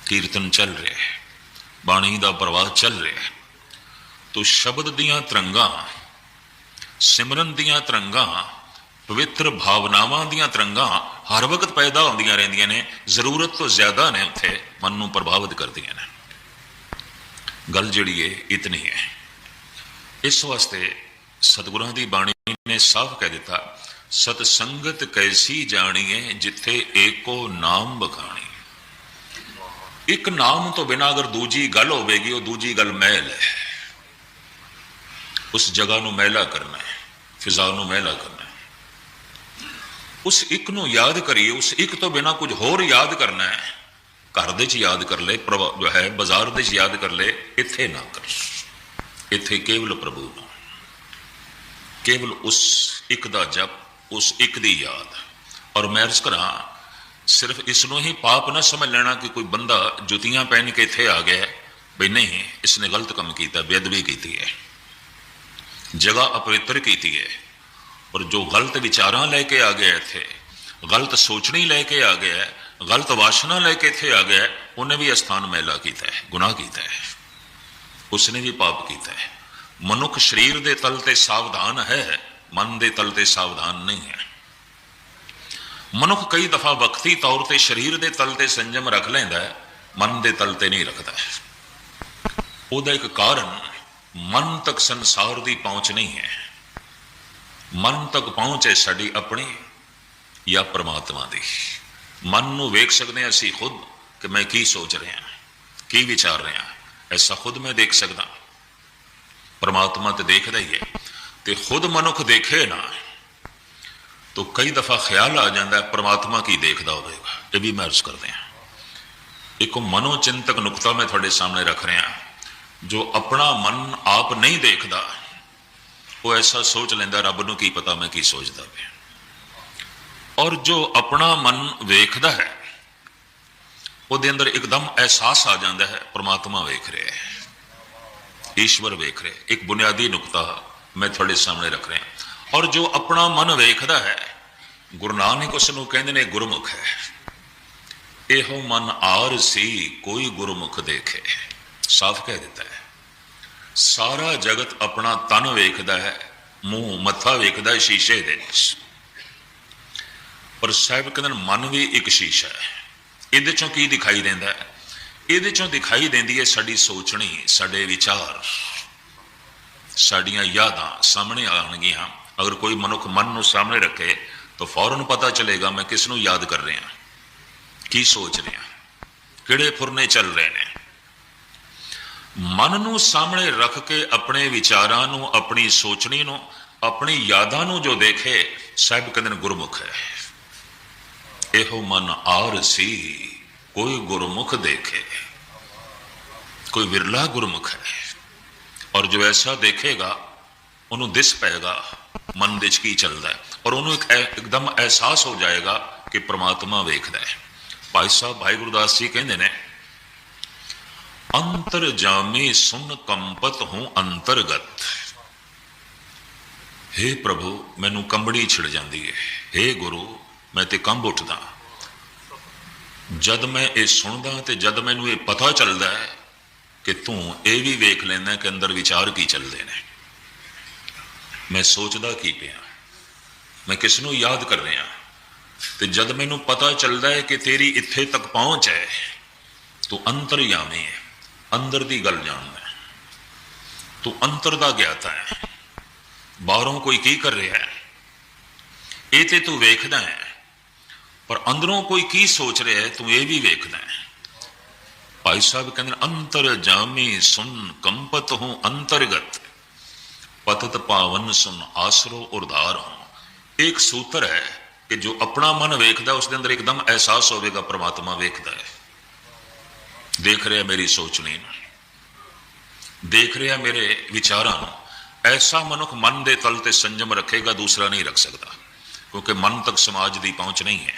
Speaker 1: ਕੀਰਤਨ ਚੱਲ ਰਿਹਾ ਹੈ, ਬਾਣੀ ਦਾ ਪ੍ਰਵਾਹ ਚੱਲ ਰਿਹਾ ਹੈ। ਤੋ ਸ਼ਬਦ ਦੀਆਂ ਤਰੰਗਾਂ, ਸਿਮਰਨ ਦੀਆਂ ਤਰੰਗਾਂ, ਪਵਿੱਤਰ ਭਾਵਨਾਵਾਂ ਦੀਆਂ ਤਰੰਗਾਂ ਹਰ ਵਕਤ ਪੈਦਾ ਹੁੰਦੀਆਂ ਰਹਿੰਦੀਆਂ ਨੇ, ਜ਼ਰੂਰਤ ਤੋਂ ਜ਼ਿਆਦਾ ਨੇ ਉੱਥੇ, ਮਨ ਨੂੰ ਪ੍ਰਭਾਵਿਤ ਕਰਦੀਆਂ ਨੇ। ਗੱਲ ਜਿਹੜੀ ਹੈ ਇਤਨੀ ਹੈ। ਇਸ ਵਾਸਤੇ ਸਤਿਗੁਰਾਂ ਦੀ ਬਾਣੀ ਨੇ ਸਾਫ਼ ਕਹਿ ਦਿੱਤਾ, ਸਤ ਸੰਗਤ ਕੈਸੀ ਜਾਣੀਏ ਜਿੱਥੇ ਏਕੋ ਨਾਮ ਬਖਾਣੀ। ਇੱਕ ਨਾਮ ਤੋਂ ਬਿਨਾ ਅਗਰ ਦੂਜੀ ਗੱਲ ਹੋਵੇਗੀ, ਉਹ ਦੂਜੀ ਗੱਲ ਮਹਿਲ ਹੈ। ਉਸ ਜਗ੍ਹਾ ਨੂੰ ਮਹਿਲਾ ਕਰਨਾ ਹੈ, ਫਿਜ਼ਾ ਨੂੰ ਮਹਿਲਾ ਕਰਨਾ ਹੈ। ਉਸ ਇੱਕ ਨੂੰ ਯਾਦ ਕਰੀਏ, ਉਸ ਇੱਕ ਤੋਂ ਬਿਨਾ ਕੁਝ ਹੋਰ ਯਾਦ ਕਰਨਾ ਹੈ। ਘਰ ਦੇ ਚ ਯਾਦ ਕਰ ਲੈ, ਪ੍ਰਭ- ਜੋ ਹੈ, ਬਾਜ਼ਾਰ ਦੇ ਚ ਯਾਦ ਕਰ ਲੈ, ਇੱਥੇ ਨਾ ਕਰ। ਇੱਥੇ ਕੇਵਲ ਪ੍ਰਭੂ ਨੂੰ। ਕੇਵਲ ਉਸ ਇੱਕ ਦਾ ਜਪ, ਉਸ ਇੱਕ ਦੀ ਯਾਦ। ਔਰ ਮੈਂ ਅਰਜ਼ ਕਰਾਂ ਸਿਰਫ ਇਸ ਨੂੰ ਹੀ ਪਾਪ ਨਾ ਸਮਝ ਲੈਣਾ ਕਿ ਕੋਈ ਬੰਦਾ ਜੁੱਤੀਆਂ ਪਹਿਨ ਕੇ ਇੱਥੇ ਆ ਗਿਆ ਹੈ। ਬਈ ਨਹੀਂ ਇਸ ਨੇ ਗਲਤ ਕੰਮ ਕੀਤਾ, ਬੇਅਦਬੀ ਕੀਤੀ ਹੈ। ਜਗ੍ਹਾ ਅਪਵਿੱਤਰ ਕੀਤੀ ਹੈ। ਪਰ ਜੋ ਗਲਤ ਵਿਚਾਰਾਂ ਲੈ ਕੇ ਆ ਗਿਆ ਇੱਥੇ, ਗਲਤ ਸੋਚਣੀ ਲੈ ਕੇ ਆ ਗਿਆ ਗਲਤ ਵਾਸ਼ਨਾ ਲੈ ਕੇ ਇੱਥੇ ਆ ਗਿਆ ਉਹਨੇ ਵੀ ਅਸਥਾਨ ਮੈਲਾ ਕੀਤਾ ਹੈ, ਗੁਨਾਹ ਕੀਤਾ ਹੈ। ਉਸਨੇ ਵੀ ਪਾਪ ਕੀਤਾ ਹੈ। ਮਨੁੱਖ ਸਰੀਰ ਦੇ ਤਲ ਤੇ ਸਾਵਧਾਨ ਹੈ, ਮਨ ਦੇ ਤਲ ਤੇ ਸਾਵਧਾਨ ਨਹੀਂ ਹੈ। ਮਨੁੱਖ ਕਈ ਦਫਾ ਵਕਤੀ ਤੌਰ ਤੇ ਸਰੀਰ ਦੇ ਤਲ ਤੇ ਸੰਜਮ ਰੱਖ ਲੈਂਦਾ ਹੈ, ਮਨ ਦੇ ਤਲ ਤੇ ਨਹੀਂ ਰੱਖਦਾ। ਉਹਦਾ ਇੱਕ ਕਾਰਨ ਮਨ ਤੱਕ ਸੰਸਾਰ ਦੀ ਪਹੁੰਚ ਨਹੀਂ ਹੈ। ਮਨ ਤੱਕ ਪਹੁੰਚ ਹੈ ਸਾਡੀ ਆਪਣੀ ਜਾਂ ਪ੍ਰਮਾਤਮਾ ਦੀ। ਮਨ ਨੂੰ ਵੇਖ ਸਕਦੇ ਹਾਂ ਅਸੀਂ ਖੁਦ ਕਿ ਮੈਂ ਕੀ ਸੋਚ ਰਿਹਾ ਕੀ ਵਿਚਾਰ ਰਿਹਾ ਐਸਾ ਖੁਦ ਮੈਂ ਦੇਖ ਸਕਦਾ। ਪ੍ਰਮਾਤਮਾ ਤੇ ਦੇਖਦਾ ਹੀ ਹੈ। ਤੇ ਖੁਦ ਮਨੁੱਖ ਦੇਖੇ ਨਾ ਤੋ ਕਈ ਦਫਾ ਖਿਆਲ ਆ ਜਾਂਦਾ ਹੈ, ਪ੍ਰਮਾਤਮਾ ਕੀ ਦੇਖਦਾ ਹੋਵੇਗਾ ਇਹ ਵੀ ਮੈਂ ਅਰਜ਼ ਕਰਦੇ ਹਾਂ। ਇੱਕ ਮਨੋਚਿੰਤਕ ਨੁਕਤਾ ਮੈਂ ਤੁਹਾਡੇ ਸਾਹਮਣੇ ਰੱਖ ਰਿਹਾ ਜੋ ਆਪਣਾ ਮਨ ਆਪ ਨਹੀਂ ਦੇਖਦਾ, ਉਹ ਐਸਾ ਸੋਚ ਲੈਂਦਾ, ਰੱਬ ਨੂੰ ਕੀ ਪਤਾ ਮੈਂ ਕੀ ਸੋਚਦਾ ਪਿਆ? ਔਰ ਜੋ ਆਪਣਾ ਮਨ ਵੇਖਦਾ ਹੈ, ਉਹਦੇ ਅੰਦਰ ਇੱਕਦਮ ਅਹਿਸਾਸ ਆ ਜਾਂਦਾ ਹੈ, ਪ੍ਰਮਾਤਮਾ ਵੇਖ ਰਿਹਾ ਹੈ, ਈਸ਼ਵਰ ਵੇਖ ਰਿਹਾ ਇੱਕ ਬੁਨਿਆਦੀ ਨੁਕਤਾ ਮੈਂ ਤੁਹਾਡੇ ਸਾਹਮਣੇ ਰੱਖ ਰਿਹਾ ਔਰ ਜੋ ਆਪਣਾ ਮਨ ਵੇਖਦਾ ਹੈ, ਗੁਰੂ ਨਾਨਕ ਉਸ ਨੂੰ ਕਹਿੰਦੇ ਨੇ ਗੁਰਮੁਖ ਹੈ। ਇਹੋ ਮਨ ਆਰ ਸੀ, ਕੋਈ ਗੁਰਮੁਖ ਦੇਖੇ। ਸਾਫ਼ ਕਹਿ ਦਿੱਤਾ ਹੈ। ਸਾਰਾ ਜਗਤ ਆਪਣਾ ਤਨ ਵੇਖਦਾ ਹੈ, ਮੂੰਹ ਮੱਥਾ ਵੇਖਦਾ ਸ਼ੀਸ਼ੇ ਦੇ ਵਿੱਚ। ਪਰ ਸਾਹਿਬ ਕਹਿੰਦੇ ਨੇ, ਮਨ ਵੀ ਇੱਕ ਸ਼ੀਸ਼ਾ ਹੈ। ਇਹਦੇ ਚੋਂ ਕੀ ਦਿਖਾਈ ਦਿੰਦਾ ਹੈ? ਇਹਦੇ ਚੋਂ ਦਿਖਾਈ ਦਿੰਦੀ ਹੈ ਸਾਡੀ ਸੋਚਣੀ, ਸਾਡੇ ਵਿਚਾਰ। ਸਾਡੀਆਂ ਯਾਦਾਂ ਸਾਹਮਣੇ ਆਉਣਗੀਆਂ। ਅਗਰ ਕੋਈ ਮਨੁੱਖ ਮਨ ਨੂੰ ਸਾਹਮਣੇ ਰੱਖੇ, ਤਾਂ ਫੌਰਨ ਪਤਾ ਚਲੇਗਾ ਮੈਂ ਕਿਸ ਨੂੰ ਯਾਦ ਕਰ ਰਿਹਾ ਕੀ ਸੋਚ ਰਿਹਾ ਕਿਹੜੇ ਫੁਰਨੇ ਚੱਲ ਰਹੇ ਨੇ। ਮਨ ਨੂੰ ਸਾਹਮਣੇ ਰੱਖ ਕੇ ਆਪਣੇ ਵਿਚਾਰਾਂ ਨੂੰ, ਆਪਣੀ ਸੋਚਣੀ ਨੂੰ, ਆਪਣੀ ਯਾਦਾਂ ਨੂੰ ਜੋ ਦੇਖੇ ਸਾਹਿਬ ਕਹਿੰਦੇ ਨੇ ਗੁਰਮੁਖ ਹੈ। ਇਹੋ ਮਨ ਆਰ ਸੀ, ਕੋਈ ਗੁਰਮੁਖ ਦੇਖੇ। ਕੋਈ ਵਿਰਲਾ ਗੁਰਮੁਖ ਹੈ। ਔਰ ਜੋ ਐਸਾ ਦੇਖੇਗਾ, ਉਹਨੂੰ ਦਿਸ ਪਏਗਾ। ਮਨ ਦੇ ਚ ਕੀ ਚੱਲਦਾ ਹੈ? ਔਰ ਉਹਨੂੰ ਇੱਕ ਇੱਕਦਮ ਅਹਿਸਾਸ ਹੋ ਜਾਏਗਾ ਕਿ ਪ੍ਰਮਾਤਮਾ ਵੇਖਦਾ ਹੈ। ਭਾਈ ਸਾਹਿਬ, ਭਾਈ ਗੁਰਦਾਸ ਜੀ ਕਹਿੰਦੇ ਨੇ, ਅੰਤਰ ਜਾਮੇ ਸੁਨ ਕੰਪਤ ਹੂੰ ਅੰਤਰਗਤ। हे ਪ੍ਰਭੂ, ਮੈਨੂੰ ਕੰਬੜੀ ਛਿੜ ਜਾਂਦੀ ਹੈ हे ਗੁਰੂ, ਮੈਂ ਤੇ ਕੰਬ ਉੱਠਦਾ। ਜਦ ਮੈਂ ਇਹ ਸੁਣਦਾ ਤੇ ਜਦ ਮੈਨੂੰ ਇਹ ਪਤਾ ਚੱਲਦਾ ਹੈ ਕਿ ਤੂੰ ਇਹ ਵੀ ਵੇਖ ਲੈਂਦਾ ਕਿ ਅੰਦਰ ਵਿਚਾਰ ਕੀ ਚੱਲਦੇ ਨੇ। ਮੈਂ ਸੋਚਦਾ ਕੀ ਪਿਆ? ਮੈਂ ਕਿਸ ਨੂੰ ਯਾਦ ਕਰ ਰਿਹਾ? ਤੇ ਜਦ ਮੈਨੂੰ ਪਤਾ ਚੱਲਦਾ ਹੈ ਕਿ ਤੇਰੀ ਇੱਥੇ ਤੱਕ ਪਹੁੰਚ ਹੈ ਤੂੰ ਅੰਤਰ ਅੰਤਰਯਾਮੀ ਹੈ ਅੰਦਰ ਦੀ ਗੱਲ ਜਾਣਦਾ ਤੂੰ ਅੰਤਰ ਦਾ ਗਿਆਤਾ ਹੈ। ਬਾਹਰੋਂ ਕੋਈ ਕੀ ਕਰ ਰਿਹਾ ਹੈ? ਇਹ ਤੇ ਤੂੰ ਵੇਖਦਾ ਹੈ ਪਰ ਅੰਦਰੋਂ ਕੋਈ ਕੀ ਸੋਚ ਰਿਹਾ ਹੈ ਤੂੰ ਇਹ ਵੀ ਵੇਖਦਾ ਹੈ। ਭਾਈ ਸਾਹਿਬ ਕਹਿੰਦੇ ਨੇ, ਅੰਤਰ ਜਾਮੀ ਸੁਨ ਕੰਪਤ ਹੂੰ ਅੰਤਰਗਤ। ਪਤਤ ਪਾਵਨ ਸੁਨ ਆਸਰੋ ਉਰਧਾਰ ਹੂੰ ਇੱਕ ਸੂਤਰ ਹੈ ਕਿ ਜੋ ਆਪਣਾ ਮਨ ਵੇਖਦਾ ਉਸ ਦੇ ਅੰਦਰ ਇੱਕਦਮ ਅਹਿਸਾਸ ਹੋਵੇਗਾ ਪ੍ਰਮਾਤਮਾ ਵੇਖਦਾ ਹੈ ਦੇਖ ਰਿਹਾ ਮੇਰੀ ਸੋਚਣੀ ਨੂੰ ਦੇਖ ਰਿਹਾ ਮੇਰੇ ਵਿਚਾਰਾਂ ਨੂੰ ਐਸਾ ਮਨੁੱਖ ਮਨ ਦੇ ਤਲ ਤੇ ਸੰਜਮ ਰੱਖੇਗਾ ਦੂਸਰਾ ਨਹੀਂ ਰੱਖ ਸਕਦਾ ਕਿਉਂਕਿ ਮਨ ਤੱਕ ਸਮਾਜ ਦੀ ਪਹੁੰਚ ਨਹੀਂ ਹੈ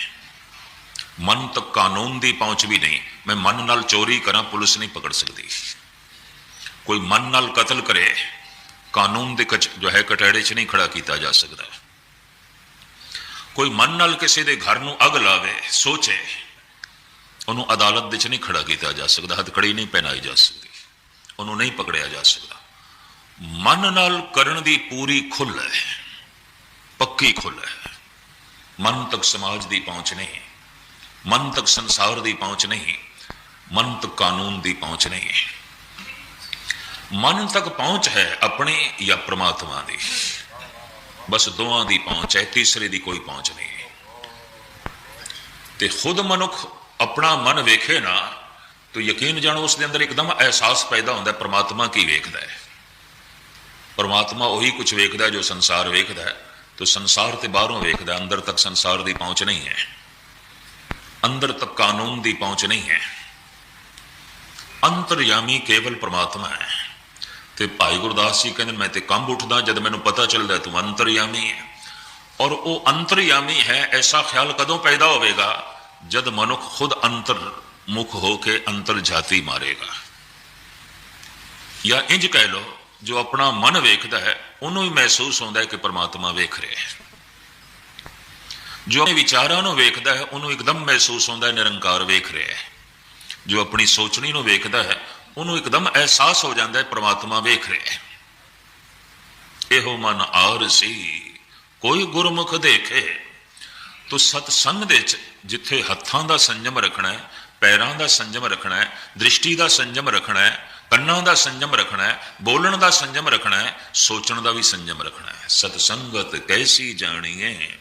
Speaker 1: ਮਨ ਤੱਕ ਕਾਨੂੰਨ ਦੀ ਪਹੁੰਚ ਵੀ ਨਹੀਂ ਮੈਂ ਮਨ ਨਾਲ ਚੋਰੀ ਕਰਾਂ ਪੁਲਿਸ ਨਹੀਂ ਪਕੜ ਸਕਦੀ ਕੋਈ ਮਨ ਨਾਲ ਕਤਲ ਕਰੇ ਕਾਨੂੰਨ ਦੇ ਕਚ, ਜੋ ਹੈ ਕਟੜੇ 'ਚ ਨਹੀਂ ਖੜਾ ਕੀਤਾ ਜਾ ਸਕਦਾ। ਕੋਈ ਮਨ ਨਾਲ ਕਿਸੇ ਦੇ ਘਰ ਨੂੰ ਅਗ ਲਾਵੇ, ਸੋਚੇ, ਉਹਨੂੰ ਅਦਾਲਤ ਦੇ 'ਚ ਨਹੀਂ ਖੜਾ ਕੀਤਾ ਜਾ ਸਕਦਾ, ਹੱਥਕੜੀ ਨਹੀਂ ਪਹਿਨਾਈ ਜਾ ਸਕਦੀ, ਉਹਨੂੰ ਨਹੀਂ ਪਕੜਿਆ ਜਾ ਸਕਦਾ। ਮਨ ਨਾਲ ਕਰਨ ਦੀ ਪੂਰੀ ਖੁੱਲ ਹੈ, ਪੱਕੀ ਖੁੱਲ੍ਹ ਹੈ। ਮਨ ਤੱਕ ਸਮਾਜ ਦੀ ਪਹੁੰਚ ਨਹੀਂ, ਮਨ ਤੱਕ ਸੰਸਾਰ ਦੀ ਪਹੁੰਚ ਨਹੀਂ, ਮਨ ਤੱਕ ਕਾਨੂੰਨ ਦੀ ਪਹੁੰਚ ਨਹੀਂ। ਮਨ ਤੱਕ ਪਹੁੰਚ ਹੈ ਆਪਣੇ ਜਾਂ ਪ੍ਰਮਾਤਮਾ ਦੀ। ਬਸ ਦੋਵਾਂ ਦੀ ਪਹੁੰਚ ਹੈ ਤੀਸਰੇ ਦੀ ਕੋਈ ਪਹੁੰਚ ਨਹੀਂ। ਤੇ ਖੁਦ ਮਨੁੱਖ ਆਪਣਾ ਮਨ ਵੇਖੇ ਨਾ ਤੋ ਯਕੀਨ ਜਾਣੋ ਉਸ ਦੇ ਅੰਦਰ ਇੱਕਦਮ ਅਹਿਸਾਸ ਪੈਦਾ ਹੁੰਦਾ ਹੈ ਪ੍ਰਮਾਤਮਾ ਕੀ ਵੇਖਦਾ ਹੈ। ਪ੍ਰਮਾਤਮਾ ਉਹੀ ਕੁਝ ਵੇਖਦਾ ਹੈ ਜੋ ਸੰਸਾਰ ਵੇਖਦਾ ਹੈ ਤੋ ਸੰਸਾਰ ਤੇ ਬਾਹਰੋਂ ਵੇਖਦਾ ਹੈ, ਅੰਦਰ ਤੱਕ ਸੰਸਾਰ ਦੀ ਪਹੁੰਚ ਨਹੀਂ ਹੈ। ਅੰਦਰ ਤੱਕ ਕਾਨੂੰਨ ਦੀ ਪਹੁੰਚ ਨਹੀਂ ਹੈ। ਅੰਤਰਯਾਮੀ ਕੇਵਲ ਪ੍ਰਮਾਤਮਾ ਹੈ। ਤੇ ਭਾਈ ਗੁਰਦਾਸ ਜੀ ਕਹਿੰਦੇ, ਮੈਂ ਤੇ ਕੰਬ ਉੱਠਦਾ ਜਦ ਮੈਨੂੰ ਪਤਾ ਚੱਲਦਾ ਤੂੰ ਅੰਤਰਯਾਮੀ ਹੈ। ਔਰ ਉਹ ਅੰਤਰਯਾਮੀ ਹੈ, ਐਸਾ ਖਿਆਲ ਕਦੋਂ ਪੈਦਾ ਹੋਵੇਗਾ ਜਦ ਮਨੁੱਖ ਖੁਦ ਅੰਤਰ ਮੁਖ ਹੋ ਕੇ ਅੰਤਰ ਜਾਤੀ ਮਾਰੇਗਾ? ਜਾਂ ਇੰਜ ਕਹਿ ਲੋ ਜੋ ਆਪਣਾ ਮਨ ਵੇਖਦਾ ਹੈ, ਉਹਨੂੰ ਹੀ ਮਹਿਸੂਸ ਹੁੰਦਾ ਹੈ ਕਿ ਪਰਮਾਤਮਾ ਵੇਖ ਰਿਹਾ ਹੈ। ਜੋ ਆਪਣੇ ਵਿਚਾਰਾਂ ਨੂੰ ਵੇਖਦਾ ਹੈ, ਉਹਨੂੰ ਇੱਕਦਮ ਮਹਿਸੂਸ ਹੁੰਦਾ ਹੈ, ਨਿਰੰਕਾਰ ਵੇਖ ਰਿਹਾ ਹੈ। ਜੋ ਆਪਣੀ ਸੋਚਣੀ ਨੂੰ ਵੇਖਦਾ ਹੈ ਉਹਨੂੰ ਇੱਕਦਮ ਅਹਿਸਾਸ ਹੋ ਜਾਂਦਾ ਹੈ, ਪ੍ਰਮਾਤਮਾ ਵੇਖ ਰਿਹਾ ਹੈ। ਇਹੋ ਮਨ ਆਰ ਸੀ, ਕੋਈ ਗੁਰਮੁਖ ਦੇਖੇ। ਤੋ ਸਤ ਸੰਗ ਦੇ ਵਿੱਚ ਜਿੱਥੇ ਹੱਥਾਂ ਦਾ ਸੰਜਮ ਰੱਖਣਾ ਹੈ, ਪੈਰਾਂ ਦਾ ਸੰਜਮ ਰੱਖਣਾ ਹੈ, ਦ੍ਰਿਸ਼ਟੀ ਦਾ ਸੰਜਮ ਰੱਖਣਾ ਹੈ, ਕੰਨਾਂ ਦਾ ਸੰਜਮ ਰੱਖਣਾ ਹੈ, ਬੋਲਣ ਦਾ ਸੰਜਮ ਰੱਖਣਾ ਹੈ, ਸੋਚਣ ਦਾ ਵੀ ਸੰਜਮ ਰੱਖਣਾ ਹੈ। ਸਤ ਸੰਗਤ ਕੈਸੀ ਜਾਣੀਏ,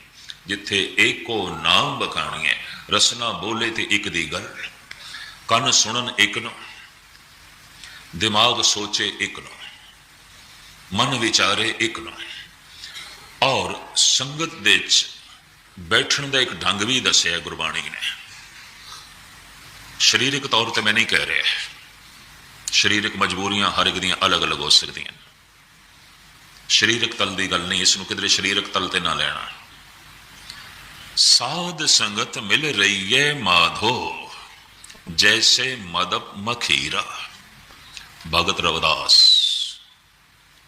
Speaker 1: ਜਿੱਥੇ ਏਕੋ ਨਾਮ ਬਖਾਣੀਏ। ਰਸਨਾ ਬੋਲੇ ਤੇ ਇੱਕ ਦੀ ਗੱਲ, ਕੰਨ ਸੁਣਨ ਇੱਕ ਨੂੰ। ਦਿਮਾਗ ਸੋਚੇ ਇੱਕ ਨੂੰ ਮਨ ਵਿਚਾਰੇ ਇੱਕ ਨੂੰ ਔਰ ਸੰਗਤ ਦੇ ਵਿੱਚ ਬੈਠਣ ਦਾ ਇੱਕ ਢੰਗ ਵੀ ਦੱਸਿਆ ਗੁਰਬਾਣੀ ਨੇ। ਸਰੀਰਕ ਤੌਰ ਤੇ ਮੈਂ ਨਹੀਂ ਕਹਿ ਰਿਹਾ। ਸਰੀਰਕ ਮਜਬੂਰੀਆਂ ਹਰ ਇੱਕ ਦੀਆਂ ਅਲੱਗ-ਅਲੱਗ ਹੋ ਸਕਦੀਆਂ ਸਰੀਰਕ ਤਲ ਦੀ ਗੱਲ ਨਹੀਂ, ਇਸ ਨੂੰ ਕਿਧਰੇ ਸਰੀਰਕ ਤਲ ਤੇ ਨਾ ਲੈਣਾ। ਸਾਧ ਸੰਗਤ ਮਿਲ ਰਹੀ ਹੈ ਮਾਧੋ, ਜੈਸੇ ਮਦਪ ਮਖੀਰਾ। ਭਗਤ ਰਵਿਦਾਸ।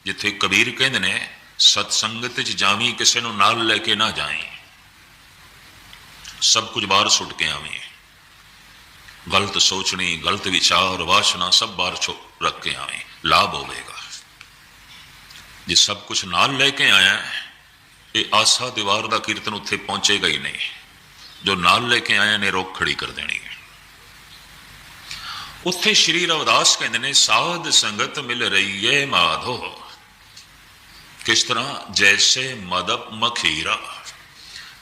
Speaker 1: ਜਿੱਥੇ ਕਬੀਰ ਕਹਿੰਦੇ ਨੇ ਸਤ ਸੰਗਤ ਚ ਜਾਵੀਂ, ਕਿਸੇ ਨੂੰ ਨਾਲ ਲੈ ਕੇ ਨਾ ਜਾਈਂ। ਸਭ ਕੁਝ ਬਾਹਰ ਸੁੱਟ ਕੇ ਆਵੀਂ। ਗਲਤ ਸੋਚਣੀ, ਗਲਤ ਵਿਚਾਰ, ਵਾਸ਼ਨਾ ਸਭ ਬਾਹਰ ਛੋ, ਰੱਖ ਕੇ ਆਵੇਂ। ਲਾਭ ਹੋਵੇਗਾ। ਜੇ ਸਭ ਕੁਝ ਨਾਲ ਲੈ ਕੇ ਆਇਆ, ਇਹ ਆਸਾ ਦੀਵਾਰ ਦਾ ਕੀਰਤਨ ਉੱਥੇ ਪਹੁੰਚੇਗਾ ਹੀ ਨਹੀਂ। ਜੋ ਨਾਲ ਲੈ ਕੇ ਆਇਆ ਨੇ, ਰੋਕ ਖੜੀ ਕਰ ਦੇਣੀ ਹੈ। ਉੱਥੇ ਸ਼੍ਰੀ ਰਵਿਦਾਸ ਕਹਿੰਦੇ ਨੇ, ਸਾਧ ਸੰਗਤ ਮਿਲ ਰਹੀ ਏ ਮਾਧੋ। ਕਿਸ ਤਰ੍ਹਾਂ? ਜੈਸੇ ਮਦਪ ਮਖੀਰਾ।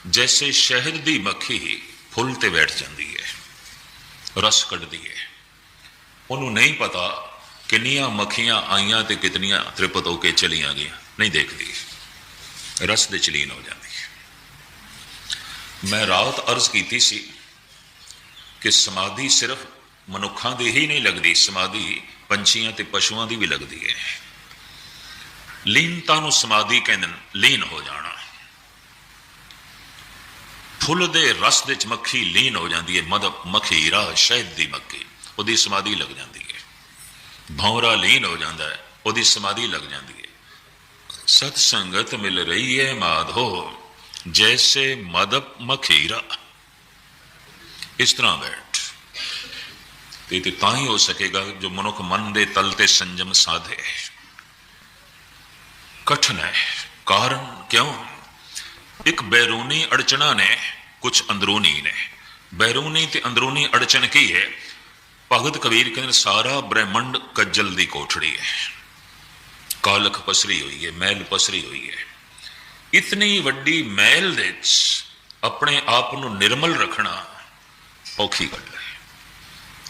Speaker 1: ਜੈਸੇ ਸ਼ਹਿਦ ਦੀ ਮੱਖੀ ਫੁੱਲ ਤੇ ਬੈਠ ਜਾਂਦੀ ਹੈ ਰਸ ਕੱਢਦੀ ਹੈ ਉਹਨੂੰ ਨਹੀਂ ਪਤਾ ਕਿੰਨੀਆਂ ਮੱਖੀਆਂ ਆਈਆਂ ਤੇ ਕਿਤਨੀਆਂ ਤ੍ਰਿਪਤ ਹੋ ਕੇ ਚਲੀਆਂ ਗਈਆਂ। ਨਹੀਂ ਦੇਖਦੀ। ਰਸ ਦੇ ਚਲੀਨ ਹੋ ਜਾਂਦੀ ਹੈ ਮੈਂ ਰਾਤ ਅਰਜ਼ ਕੀਤੀ ਸੀ ਕਿ ਸਮਾਧੀ ਸਿਰਫ ਮਨੁੱਖਾਂ ਦੀ ਹੀ ਨਹੀਂ ਲੱਗਦੀ, ਸਮਾਧੀ ਪੰਛੀਆਂ ਤੇ ਪਸ਼ੂਆਂ ਦੀ ਵੀ ਲੱਗਦੀ ਹੈ। ਲੀਨਤਾ ਨੂੰ ਸਮਾਧੀ ਕਹਿੰਦੇ ਨੇ, ਲੀਨ ਹੋ ਜਾਣਾ। ਫੁੱਲ ਦੇ ਰਸ ਦੇ ਚ ਮੱਖੀ ਲੀਨ ਹੋ ਜਾਂਦੀ ਹੈ, ਮਦ ਮਖੀਰਾ ਸ਼ਹਿਦ ਦੀ ਮੱਖੀ ਉਹਦੀ ਸਮਾਧੀ ਲੱਗ ਜਾਂਦੀ ਹੈ। ਭੌਰਾ ਲੀਨ ਹੋ ਜਾਂਦਾ ਹੈ, ਉਹਦੀ ਸਮਾਧੀ ਲੱਗ ਜਾਂਦੀ ਹੈ। ਸਤ ਸੰਗਤ ਮਿਲ ਰਹੀ ਹੈ ਮਾਧੋ, ਜੈਸੇ ਮਦਪ ਮਖੀਰਾ ਇਸ ਤਰ੍ਹਾਂ ਬੈਠ ਤੇ ਤੇ ਤਾਂ ਹੀ ਹੋ ਸਕੇਗਾ ਜੋ ਮਨੁੱਖ ਮਨ ਦੇ ਤਲ ਤੇ ਸੰਜਮ ਸਾਧੇ। ਕਠਨ ਹੈ। ਕਾਰਨ ਕਿਉਂ? ਇੱਕ ਬੈਰੂਨੀ ਅੜਚਣਾ ਨੇ ਕੁਝ ਅੰਦਰੂਨੀ ਨੇ। ਬੈਰੂਨੀ ਤੇ ਅੰਦਰੂਨੀ ਅੜਚਨ ਕੀ ਹੈ? ਭਗਤ ਕਬੀਰ ਕਹਿੰਦੇ ਨੇ, ਸਾਰਾ ਬ੍ਰਹਿਮੰਡ ਕੱਜਲ ਦੀ ਕੋਠੜੀ ਹੈ। ਕਾਲਖ ਪਸਰੀ ਹੋਈ ਹੈ ਮਹਿਲ ਪਸਰੀ ਹੋਈ ਹੈ। ਇਤਨੀ ਵੱਡੀ ਮਹਿਲ ਦੇ ਵਿੱਚ ਆਪਣੇ ਆਪ ਨੂੰ ਨਿਰਮਲ ਰੱਖਣਾ ਔਖੀ ਗੱਲ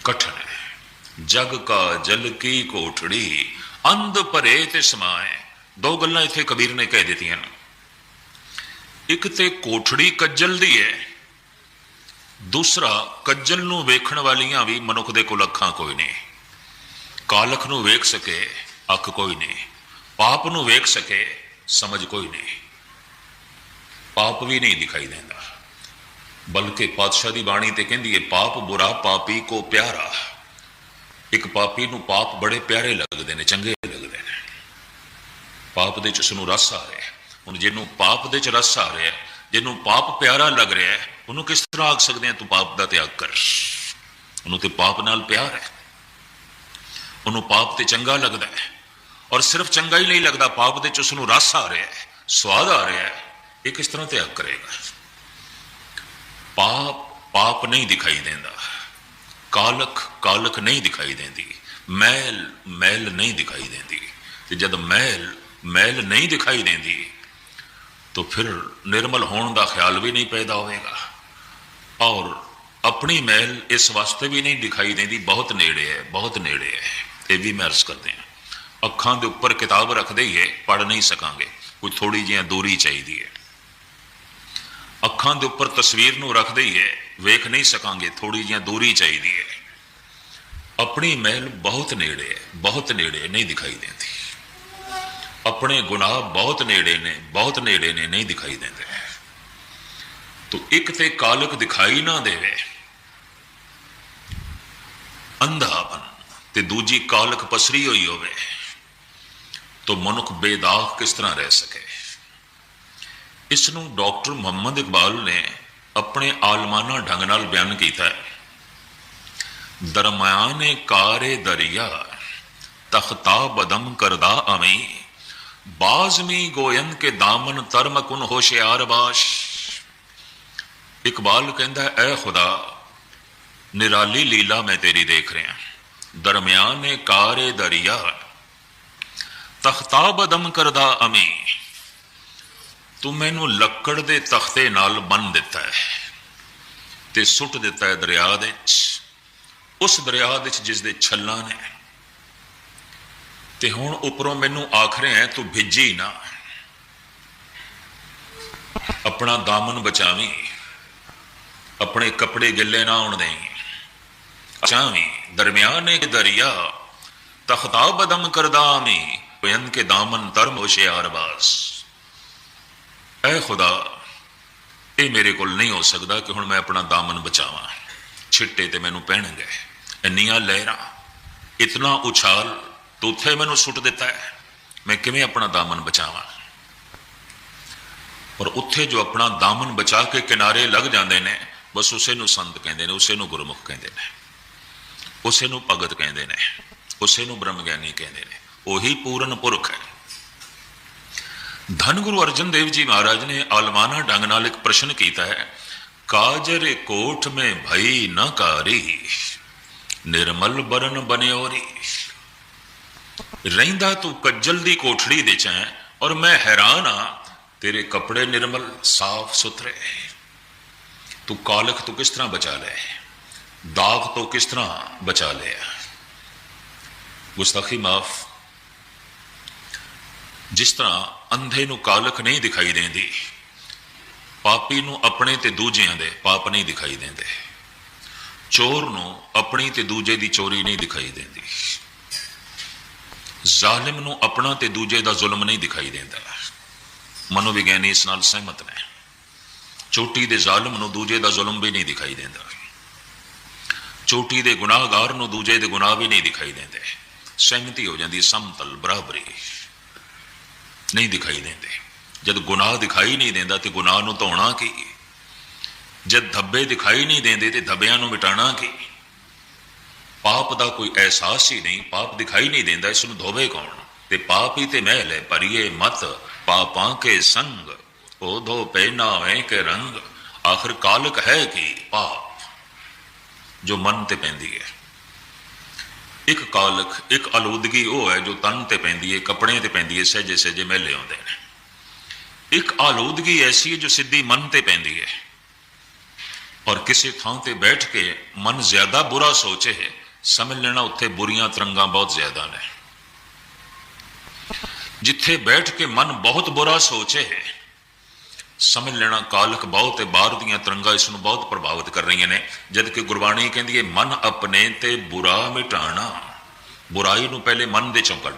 Speaker 1: ਹੈ ਕਠਨ ਹੈ। ਜਗ ਕਾ ਜਲ ਕੀ ਕੋਠੜੀ, ਅੰਧ ਭਰੇ ਤੇ ਸਮਾਏ। ਦੋ ਗੱਲਾਂ ਇੱਥੇ ਕਬੀਰ ਨੇ ਕਹਿ ਦਿੱਤੀਆਂ ਇੱਕ ਤੇ ਕੋਠੜੀ ਕੱਜਲ ਦੀ ਹੈ। ਦੂਸਰਾ, ਕੱਜਲ ਨੂੰ ਵੇਖਣ ਵਾਲੀਆਂ ਵੀ ਮਨੁੱਖ ਦੇ ਕੋਲ ਅੱਖਾਂ ਕੋਈ ਨਹੀਂ। ਕਾਲਖ ਨੂੰ ਵੇਖ ਸਕੇ, ਅੱਖ ਕੋਈ ਨਹੀਂ। ਪਾਪ ਨੂੰ ਵੇਖ ਸਕੇ, ਸਮਝ ਕੋਈ ਨਹੀਂ। ਪਾਪ ਵੀ ਨਹੀਂ ਦਿਖਾਈ ਦਿੰਦਾ। ਬਲਕਿ ਪਾਤਸ਼ਾਹ ਦੀ ਬਾਣੀ ਤੇ ਕਹਿੰਦੀ ਹੈ ਪਾਪ ਬੁਰਾ, ਪਾਪੀ ਕੋ ਪਿਆਰਾ। ਇੱਕ ਪਾਪੀ ਨੂੰ ਪਾਪ ਬੜੇ ਪਿਆਰੇ ਲੱਗਦੇ ਨੇ, ਚੰਗੇ ਲੱਗਦੇ ਨੇ। ਪਾਪ ਦੇ ਚ ਉਸ ਨੂੰ ਰਸ ਆ ਰਿਹਾ। ਹੁਣ ਜਿਹਨੂੰ ਪਾਪ ਦੇ ਚ ਰਸ ਆ ਰਿਹਾ, ਜਿਹਨੂੰ ਪਾਪ ਪਿਆਰਾ ਲੱਗ ਰਿਹਾ, ਉਹਨੂੰ ਕਿਸ ਤਰ੍ਹਾਂ ਆਖ ਸਕਦੇ ਆ, ਤੂੰ ਪਾਪ ਦਾ ਤਿਆਗ ਕਰ। ਉਹਨੂੰ ਤੇ ਪਾਪ ਨਾਲ ਪਿਆਰ ਹੈ। ਉਹਨੂੰ ਪਾਪ ਤੇ ਚੰਗਾ ਲੱਗਦਾ ਹੈ। ਔਰ ਸਿਰਫ ਚੰਗਾ ਹੀ ਨਹੀਂ ਲੱਗਦਾ, ਪਾਪ ਦੇ ਚ ਉਸ ਨੂੰ ਰਸ ਆ ਰਿਹਾ ਹੈ, ਸਵਾਦ ਆ ਰਿਹਾ ਹੈ। ਇਹ ਕਿਸ ਤਰ੍ਹਾਂ ਤਿਆਗ ਕਰੇਗਾ? ਪਾਪ ਪਾਪ ਨਹੀਂ ਦਿਖਾਈ ਦਿੰਦਾ। ਕਾਲਖ ਕਾਲਖ ਨਹੀਂ ਦਿਖਾਈ ਦਿੰਦੀ। ਮੈਲ ਮੈਲ ਨਹੀਂ ਦਿਖਾਈ ਦਿੰਦੀ। ਤੇ ਜਦ ਮੈਲ ਮੈਲ ਨਹੀਂ ਦਿਖਾਈ ਦਿੰਦੀ, ਤਾਂ ਫਿਰ ਨਿਰਮਲ ਹੋਣ ਦਾ ਖਿਆਲ ਵੀ ਨਹੀਂ ਪੈਦਾ ਹੋਵੇਗਾ। ਔਰ ਆਪਣੀ ਮੈਲ ਇਸ ਵਾਸਤੇ ਵੀ ਨਹੀਂ ਦਿਖਾਈ ਦਿੰਦੀ, ਬਹੁਤ ਨੇੜੇ ਹੈ, ਬਹੁਤ ਨੇੜੇ ਹੈ। ਇਹ ਵੀ ਮੈਂ ਅਰਜ਼ ਕਰਦੇ ਹਾਂ। ਅੱਖਾਂ ਦੇ ਉੱਪਰ ਕਿਤਾਬ ਰੱਖਦੇ ਹੀ ਹੈ ਪੜ ਨਹੀਂ ਸਕਾਂਗੇ। ਕੋਈ ਥੋੜੀ ਜਿਹੀ ਦੂਰੀ ਚਾਹੀਦੀ ਹੈ। ਅੱਖਾਂ ਦੇ ਉੱਪਰ ਤਸਵੀਰ ਨੂੰ ਰੱਖਦੇ ਹੀ ਹੈ ਵੇਖ ਨਹੀਂ ਸਕਾਂਗੇ ਥੋੜੀ ਜਿਹੀ ਦੂਰੀ ਚਾਹੀਦੀ ਹੈ। ਆਪਣੀ ਮਹਿਲ ਬਹੁਤ ਨੇੜੇ ਹੈ, ਬਹੁਤ ਨੇੜੇ ਨਹੀਂ ਦਿਖਾਈ ਦਿੰਦੀ। ਆਪਣੇ ਗੁਨਾਹ ਬਹੁਤ ਨੇੜੇ ਨੇ, ਬਹੁਤ ਨੇੜੇ ਨੇ, ਨਹੀਂ ਦਿਖਾਈ ਦਿੰਦੇ। ਤੋ ਇੱਕ ਤੇ ਕਾਲਕ ਦਿਖਾਈ ਨਾ ਦੇਵੇ। ਅੰਧਾਪਨ ਤੇ ਦੂਜੀ ਕਾਲਕ ਪਸਰੀ ਹੋਈ ਹੋਵੇ। ਤੋ ਮਨੁੱਖ ਬੇਦਾਗ ਕਿਸ ਤਰ੍ਹਾਂ ਰਹਿ ਸਕੇ? ਇਸ ਨੂੰ ਡਾਕਟਰ ਮੁਹੰਮਦ ਇਕਬਾਲ ਨੇ ਆਪਣੇ ਆਲਮਾਨਾ ਢੰਗ ਨਾਲ ਬਿਆਨ ਕੀਤਾ ਹੈ। ਦਰਮਿਆਨੇ ਕਾਰੇ ਦਰਿਆ, ਤਖਤਾ ਬਦਮ ਕਰਦਾ ਅਮੀ ਬਾਜ਼ਮੀ ਗੋਇਨ ਕੇ ਦਾਮਨ ਤਰਮ ਹੋਸ਼ਿਆਰ ਬਾਸ਼। ਇਕਬਾਲ ਕਹਿੰਦਾ, ਐ ਖੁਦਾ, ਨਿਰਾਲੀ ਲੀਲਾ ਮੈਂ ਤੇਰੀ ਦੇਖ ਰਿਹਾ। ਦਰਮਿਆਨੇ ਕਾਰੇ ਦਰਿਆ, ਤਖਤਾ ਬਦਮ ਕਰਦਾ ਅਮੀ ਤੂੰ ਮੈਨੂੰ ਲੱਕੜ ਦੇ ਤਖਤੇ ਨਾਲ ਬੰਨ ਦਿੱਤਾ ਹੈ ਤੇ ਸੁੱਟ ਦਿੱਤਾ ਹੈ ਦਰਿਆ ਦੇ ਵਿੱਚ। ਉਸ ਦਰਿਆ ਦੇ ਵਿੱਚ ਜਿਸ ਦੇ ਛੱਲਾਂ ਨੇ। ਤੇ ਹੁਣ ਉੱਪਰੋਂ ਮੈਨੂੰ ਆਖ ਰਿਹਾ ਹੈ, ਤੂੰ ਭਿੱਜੀ ਨਾ। ਆਪਣਾ ਦਾਮਨ ਬਚਾਵੀਂ। ਆਪਣੇ ਕੱਪੜੇ ਗਿੱਲੇ ਨਾ ਹੋਣ ਦੇਈਂ। ਚਾਵੀਂ ਦਰਮਿਆਨ ਇੱਕ ਦਰਿਆ, ਤਖਤਾ ਬਦਮ ਕਰਦਾਮੀ ਬਯਨ ਕੇ ਦਾਮਨ ਤਰਮ ਹੋਸ਼ਿਆਰ ਬਾਸ ਐ ਖੁਦਾ, ਇਹ ਮੇਰੇ ਕੋਲ ਨਹੀਂ ਹੋ ਸਕਦਾ ਕਿ ਹੁਣ ਮੈਂ ਆਪਣਾ ਦਾਮਨ ਬਚਾਵਾਂ। ਛਿੱਟੇ ਤੇ ਮੈਨੂੰ ਪਹਿਣਗੇ ਇੰਨੀਆਂ ਲਹਿਰਾਂ, ਇਤਨਾ ਉਛਾਲ, ਤੂੰ ਉੱਥੇ ਮੈਨੂੰ ਸੁੱਟ ਦਿੱਤਾ ਹੈ। ਮੈਂ ਕਿਵੇਂ ਆਪਣਾ ਦਾਮਨ ਬਚਾਵਾਂ? ਪਰ ਉੱਥੇ ਜੋ ਆਪਣਾ ਦਾਮਨ ਬਚਾ ਕੇ ਕਿਨਾਰੇ ਲੱਗ ਜਾਂਦੇ ਨੇ, ਬਸ ਉਸੇ ਨੂੰ ਸੰਤ ਕਹਿੰਦੇ ਨੇ, ਉਸੇ ਨੂੰ ਗੁਰਮੁਖ ਕਹਿੰਦੇ ਨੇ। ਉਸੇ ਨੂੰ ਭਗਤ ਕਹਿੰਦੇ ਨੇ, ਉਸੇ ਨੂੰ ਬ੍ਰਹਮ ਗਿਆਨੀ ਕਹਿੰਦੇ ਨੇ। ਉਹੀ ਪੂਰਨ ਪੁਰਖ ਹੈ। ਧੰਨ ਗੁਰੂ ਅਰਜਨ ਦੇਵ ਜੀ ਮਹਾਰਾਜ ਨੇ ਆਲਮਾਨਾ ਢੰਗ ਨਾਲ ਇੱਕ ਪ੍ਰਸ਼ਨ ਕੀਤਾ ਹੈ ਕਾਜਰ ਕੋਠ ਮੇ ਭਈ ਨ ਕਾਰੀ ਨਿਰਮਲ ਬਰਨ ਬਨਿਓਰੀ ਰਹਿੰਦਾ ਤੂੰ ਕੱਜਲ ਦੀ ਕੋਠੜੀ ਦੇ ਚ ਹੈ ਔਰ ਮੈਂ ਹੈਰਾਨ ਆ ਤੇਰੇ ਕੱਪੜੇ ਨਿਰਮਲ ਸਾਫ਼ ਸੁਥਰੇ ਤੂੰ ਕਾਲਖ ਤੋਂ ਕਿਸ ਤਰ੍ਹਾਂ ਬਚਾ ਲਿਆ ਦਾਗ ਤੋਂ ਕਿਸ ਤਰ੍ਹਾਂ ਬਚਾ ਲਿਆ ਗੁਸਤਾਖੀ ਮਾਫ ਜਿਸ ਤਰ੍ਹਾਂ ਅੰਧੇ ਨੂੰ ਕਾਲਖ ਨਹੀਂ ਦਿਖਾਈ ਦਿੰਦੀ। ਪਾਪੀ ਨੂੰ ਆਪਣੇ ਤੇ ਦੂਜਿਆਂ ਦੇ ਪਾਪ ਨਹੀਂ ਦਿਖਾਈ ਦਿੰਦੇ। ਚੋਰ ਨੂੰ ਆਪਣੀ ਤੇ ਦੂਜੇ ਦੀ ਚੋਰੀ ਨਹੀਂ ਦਿਖਾਈ ਦਿੰਦੀ। ਜ਼ਾਲਿਮ ਨੂੰ ਆਪਣਾ ਤੇ ਦੂਜੇ ਦਾ ਜ਼ੁਲਮ ਨਹੀਂ ਦਿਖਾਈ ਦਿੰਦਾ। ਮਨੋਵਿਗਿਆਨੀ ਇਸ ਨਾਲ ਸਹਿਮਤ ਨੇ। ਚੋਟੀ ਦੇ ਜ਼ਾਲਮ ਨੂੰ ਦੂਜੇ ਦਾ ਜ਼ੁਲਮ ਵੀ ਨਹੀਂ ਦਿਖਾਈ ਦਿੰਦਾ। ਚੋਟੀ ਦੇ ਗੁਨਾਹਗਾਰ ਨੂੰ ਦੂਜੇ ਦੇ ਗੁਨਾਹ ਵੀ ਨਹੀਂ ਦਿਖਾਈ ਦਿੰਦੇ। ਸਹਿਮਤੀ ਹੋ ਜਾਂਦੀ ਸਮਤਲ ਬਰਾਬਰੀ। ਨਹੀਂ ਦਿਖਾਈ ਦਿੰਦੇ। ਜਦ ਗੁਨਾਹ ਦਿਖਾਈ ਨਹੀਂ ਦਿੰਦਾ ਤੇ ਗੁਨਾਹ ਨੂੰ ਧੋਣਾ ਕੀ? ਜਦ ਧੱਬੇ ਦਿਖਾਈ ਨਹੀਂ ਦਿੰਦੇ ਤੇ ਧੱਬਿਆਂ ਨੂੰ ਮਿਟਾਣਾ ਕੀ? ਪਾਪ ਦਾ ਕੋਈ ਅਹਿਸਾਸ ਹੀ ਨਹੀਂ, ਪਾਪ ਦਿਖਾਈ ਨਹੀਂ ਦਿੰਦਾ, ਇਸ ਨੂੰ ਧੋਵੇ ਕੌਣ? ਤੇ ਪਾਪ ਹੀ ਤੇ ਮਹਿਲ ਹੈ ਪਰਿਏ ਮਤ, ਪਾਪਾਂ ਕੇ ਸੰਗ ਉਹ ਧੋ ਪਹਿਨਾਵੇ ਕੇ ਰੰਗ, ਆਖਰ ਕਾਲਕ ਹੈ ਕੀ ਪਾਪ? ਜੋ ਮਨ ਤੇ ਪੈਂਦੀ ਹੈ। ਇੱਕ ਕਾਲਕ ਇੱਕ ਅਲੂਦਗੀ ਉਹ ਹੈ ਜੋ ਤਨ ਤੇ ਪੈਂਦੀ ਹੈ ਕੱਪੜੇ ਤੇ ਪੈਂਦੀ ਹੈ ਸਹਿਜੇ ਸਹਿਜੇ ਮਹਿਲੇ ਆਉਂਦੇ ਨੇ। ਇੱਕ ਆਲੂਦਗੀ ਐਸੀ ਹੈ ਜੋ ਸਿੱਧੀ ਮਨ ਤੇ ਪੈਂਦੀ ਹੈ ਔਰ ਕਿਸੇ ਥਾਂ ਤੇ ਬੈਠ ਕੇ ਮਨ ਜ਼ਿਆਦਾ ਬੁਰਾ ਸੋਚੇ ਸਮਝ ਲੈਣਾ ਉੱਥੇ ਬੁਰੀਆਂ ਤਰੰਗਾਂ ਬਹੁਤ ਜ਼ਿਆਦਾ ਨੇ। ਜਿੱਥੇ ਬੈਠ ਕੇ ਮਨ ਬਹੁਤ ਬੁਰਾ ਸੋਚੇ ਸਮਝ ਲੈਣਾ ਕਾਲਕ ਬਹੁਤ ਤੇ ਬਾਹਰ ਦੀਆਂ ਤਰੰਗਾਂ ਇਸ ਨੂੰ ਬਹੁਤ ਪ੍ਰਭਾਵਿਤ ਕਰ ਰਹੀਆਂ ਨੇ। ਜਦ ਕਿ ਗੁਰਬਾਣੀ ਕਹਿੰਦੀ ਹੈ, ਮਨ ਆਪਣੇ ਤੇ ਬੁਰਾ ਮਿਟਾਣਾ। ਬੁਰਾਈ ਨੂੰ ਪਹਿਲੇ ਮਨ ਦੇ ਚੋਂ ਕੱਢ।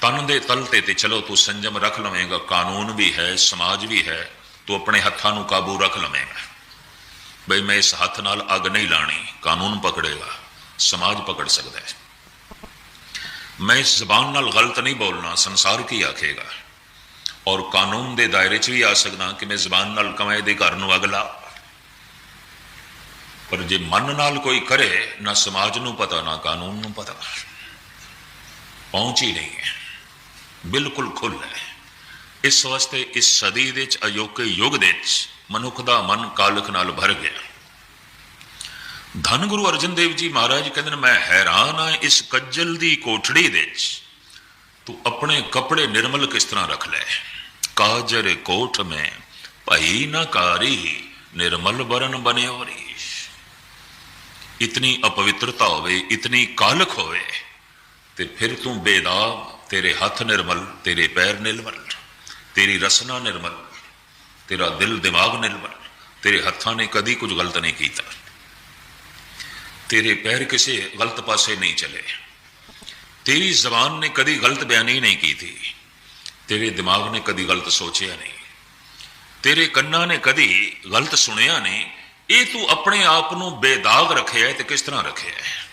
Speaker 1: ਤਨ ਦੇ ਤਲ ਤੇ ਤੇ ਚਲੋ, ਤੂੰ ਸੰਜਮ ਰੱਖ ਲਵੇਂਗਾ। ਕਾਨੂੰਨ ਵੀ ਹੈ, ਸਮਾਜ ਵੀ ਹੈ। ਤੂੰ ਆਪਣੇ ਹੱਥਾਂ ਨੂੰ ਕਾਬੂ ਰੱਖ ਲਵੇਂਗਾ। ਬਈ ਮੈਂ ਇਸ ਹੱਥ ਨਾਲ ਅੱਗ ਨਹੀਂ ਲਾਣੀ। ਕਾਨੂੰਨ ਪਕੜੇਗਾ। ਸਮਾਜ ਪਕੜ ਸਕਦਾ ਹੈ। ਮੈਂ ਇਸ ਜ਼ਬਾਨ ਨਾਲ ਗਲਤ ਨਹੀਂ ਬੋਲਣਾ। ਸੰਸਾਰ ਕੀ ਆਖੇਗਾ? ਔਰ ਕਾਨੂੰਨ ਦੇ ਦਾਇਰੇ 'ਚ ਵੀ ਆ ਸਕਦਾ ਕਿ ਮੈਂ ਜ਼ਬਾਨ ਨਾਲ ਕਮਾਏ ਦੇ ਘਰ ਨੂੰ ਅਗਲਾ। ਪਰ ਜੇ ਮਨ ਨਾਲ ਕੋਈ ਕਰੇ, ਨਾ ਸਮਾਜ ਨੂੰ ਪਤਾ, ਨਾ ਕਾਨੂੰਨ ਨੂੰ ਪਤਾ। ਪਹੁੰਚ ਹੀ ਨਹੀਂ ਹੈ। ਬਿਲਕੁਲ ਖੁੱਲ ਹੈ। ਇਸ ਵਾਸਤੇ ਇਸ ਸਦੀ ਦੇ ਵਿੱਚ ਅਯੋਕੇ ਯੁੱਗ ਦੇ ਵਿੱਚ ਮਨੁੱਖ ਦਾ ਮਨ ਕਾਲਖ ਨਾਲ ਭਰ ਗਿਆ। ਧੰਨ ਗੁਰੂ ਅਰਜਨ ਦੇਵ ਜੀ ਮਹਾਰਾਜ ਕਹਿੰਦੇ ਨੇ, ਮੈਂ ਹੈਰਾਨ ਆ ਇਸ ਕੱਜਲ ਦੀ ਕੋਠੜੀ ਦੇ ਵਿੱਚ ਤੂੰ ਆਪਣੇ ਕੱਪੜੇ ਨਿਰਮਲ ਕਿਸ ਤਰ੍ਹਾਂ ਰੱਖ ਲੈ? ਕਾਜਰ ਕੋਠ ਮੈਂ ਭਈ ਨਾ ਕਾਰੀ, ਨਿਰਮਲ ਬਰਨ ਬਨਿਓਰੀ ਇਤਨੀ ਅਪਵਿੱਤਰਤਾ ਹੋਵੇ, ਇਤਨੀ ਕਾਲਖ ਹੋਵੇ, ਤੇ ਫਿਰ ਤੂੰ ਬੇਦਾਬ ਤੇਰੇ ਹੱਥ ਨਿਰਮਲ, ਤੇਰੇ ਪੈਰ ਨਿਰਮਲ, ਤੇਰੀ ਰਸਨਾ ਨਿਰਮਲ, ਤੇਰਾ ਦਿਲ ਦਿਮਾਗ ਨਿਰਮਲ, ਤੇਰੇ ਹੱਥਾਂ ਨੇ ਕਦੀ ਕੁਝ ਗਲਤ ਨਹੀਂ ਕੀਤਾ। ਤੇਰੇ ਪੈਰ ਕਿਸੇ ਗਲਤ ਪਾਸੇ ਨਹੀਂ ਚਲੇ। ਤੇਰੀ ਜ਼ਬਾਨ ਨੇ ਕਦੀ ਗਲਤ ਬਿਆਨੀ ਨਹੀਂ ਕੀਤੀ। ਤੇਰੇ ਦਿਮਾਗ ਨੇ ਕਦੀ ਗਲਤ ਸੋਚਿਆ ਨਹੀਂ। ਤੇਰੇ ਕੰਨਾਂ ਨੇ ਕਦੀ ਗਲਤ ਸੁਣਿਆ ਨਹੀਂ। ਇਹ ਤੂੰ ਆਪਣੇ ਆਪ ਨੂੰ ਬੇਦਾਗ ਰੱਖਿਆ ਹੈ ਤੇ ਕਿਸ ਤਰ੍ਹਾਂ ਰੱਖਿਆ ਹੈ?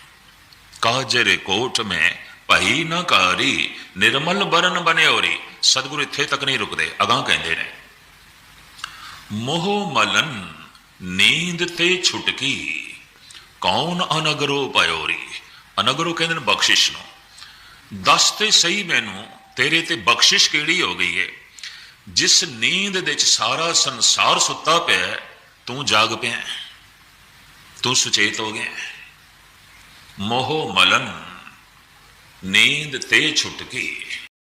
Speaker 1: ਕਾਜਰ ਕੋਟ ਮੈਂ ਭਾਈ ਨਾ ਕਾਰੀ, ਨਿਰਮਲ ਬਰਨ ਬਨਿਓਰੀ। ਸਤਿਗੁਰੂ ਇੱਥੇ ਤੱਕ ਨਹੀਂ ਰੁਕਦੇ, ਅਗਾਹ ਕਹਿੰਦੇ ਨੇ। ਮੋਹ ਮਲਨ ਨੀਂਦ ਤੇ ਛੁਟਕੀ, ਕੌਣ ਅਨਗਰੋ ਪਇਓਰੀ ਅਨਗਰੋ ਕਹਿੰਦੇ ਨੇ ਬਖਸ਼ਿਸ਼ ਨੂੰ। ਦੱਸ ਤੇ ਸਹੀ ਮੈਨੂੰ, ਤੇਰੇ ਤੇ ਬਖਸ਼ਿਸ਼ ਕਿਹੜੀ ਹੋ ਗਈ ਹੈ ਜਿਸ ਨੀਂਦ ਦੇ ਵਿੱਚ ਸਾਰਾ ਸੰਸਾਰ ਸੁੱਤਾ ਪਿਆ ਤੂੰ ਜਾਗ ਪਿਆ ਤੂੰ ਸੁਚੇਤ ਹੋ ਗਿਆ ਹੈ। ਮੋਹ ਮਲਨ, ਨੀਂਦ ਤੇ ਛੁੱਟ ਛੁਟਕੀ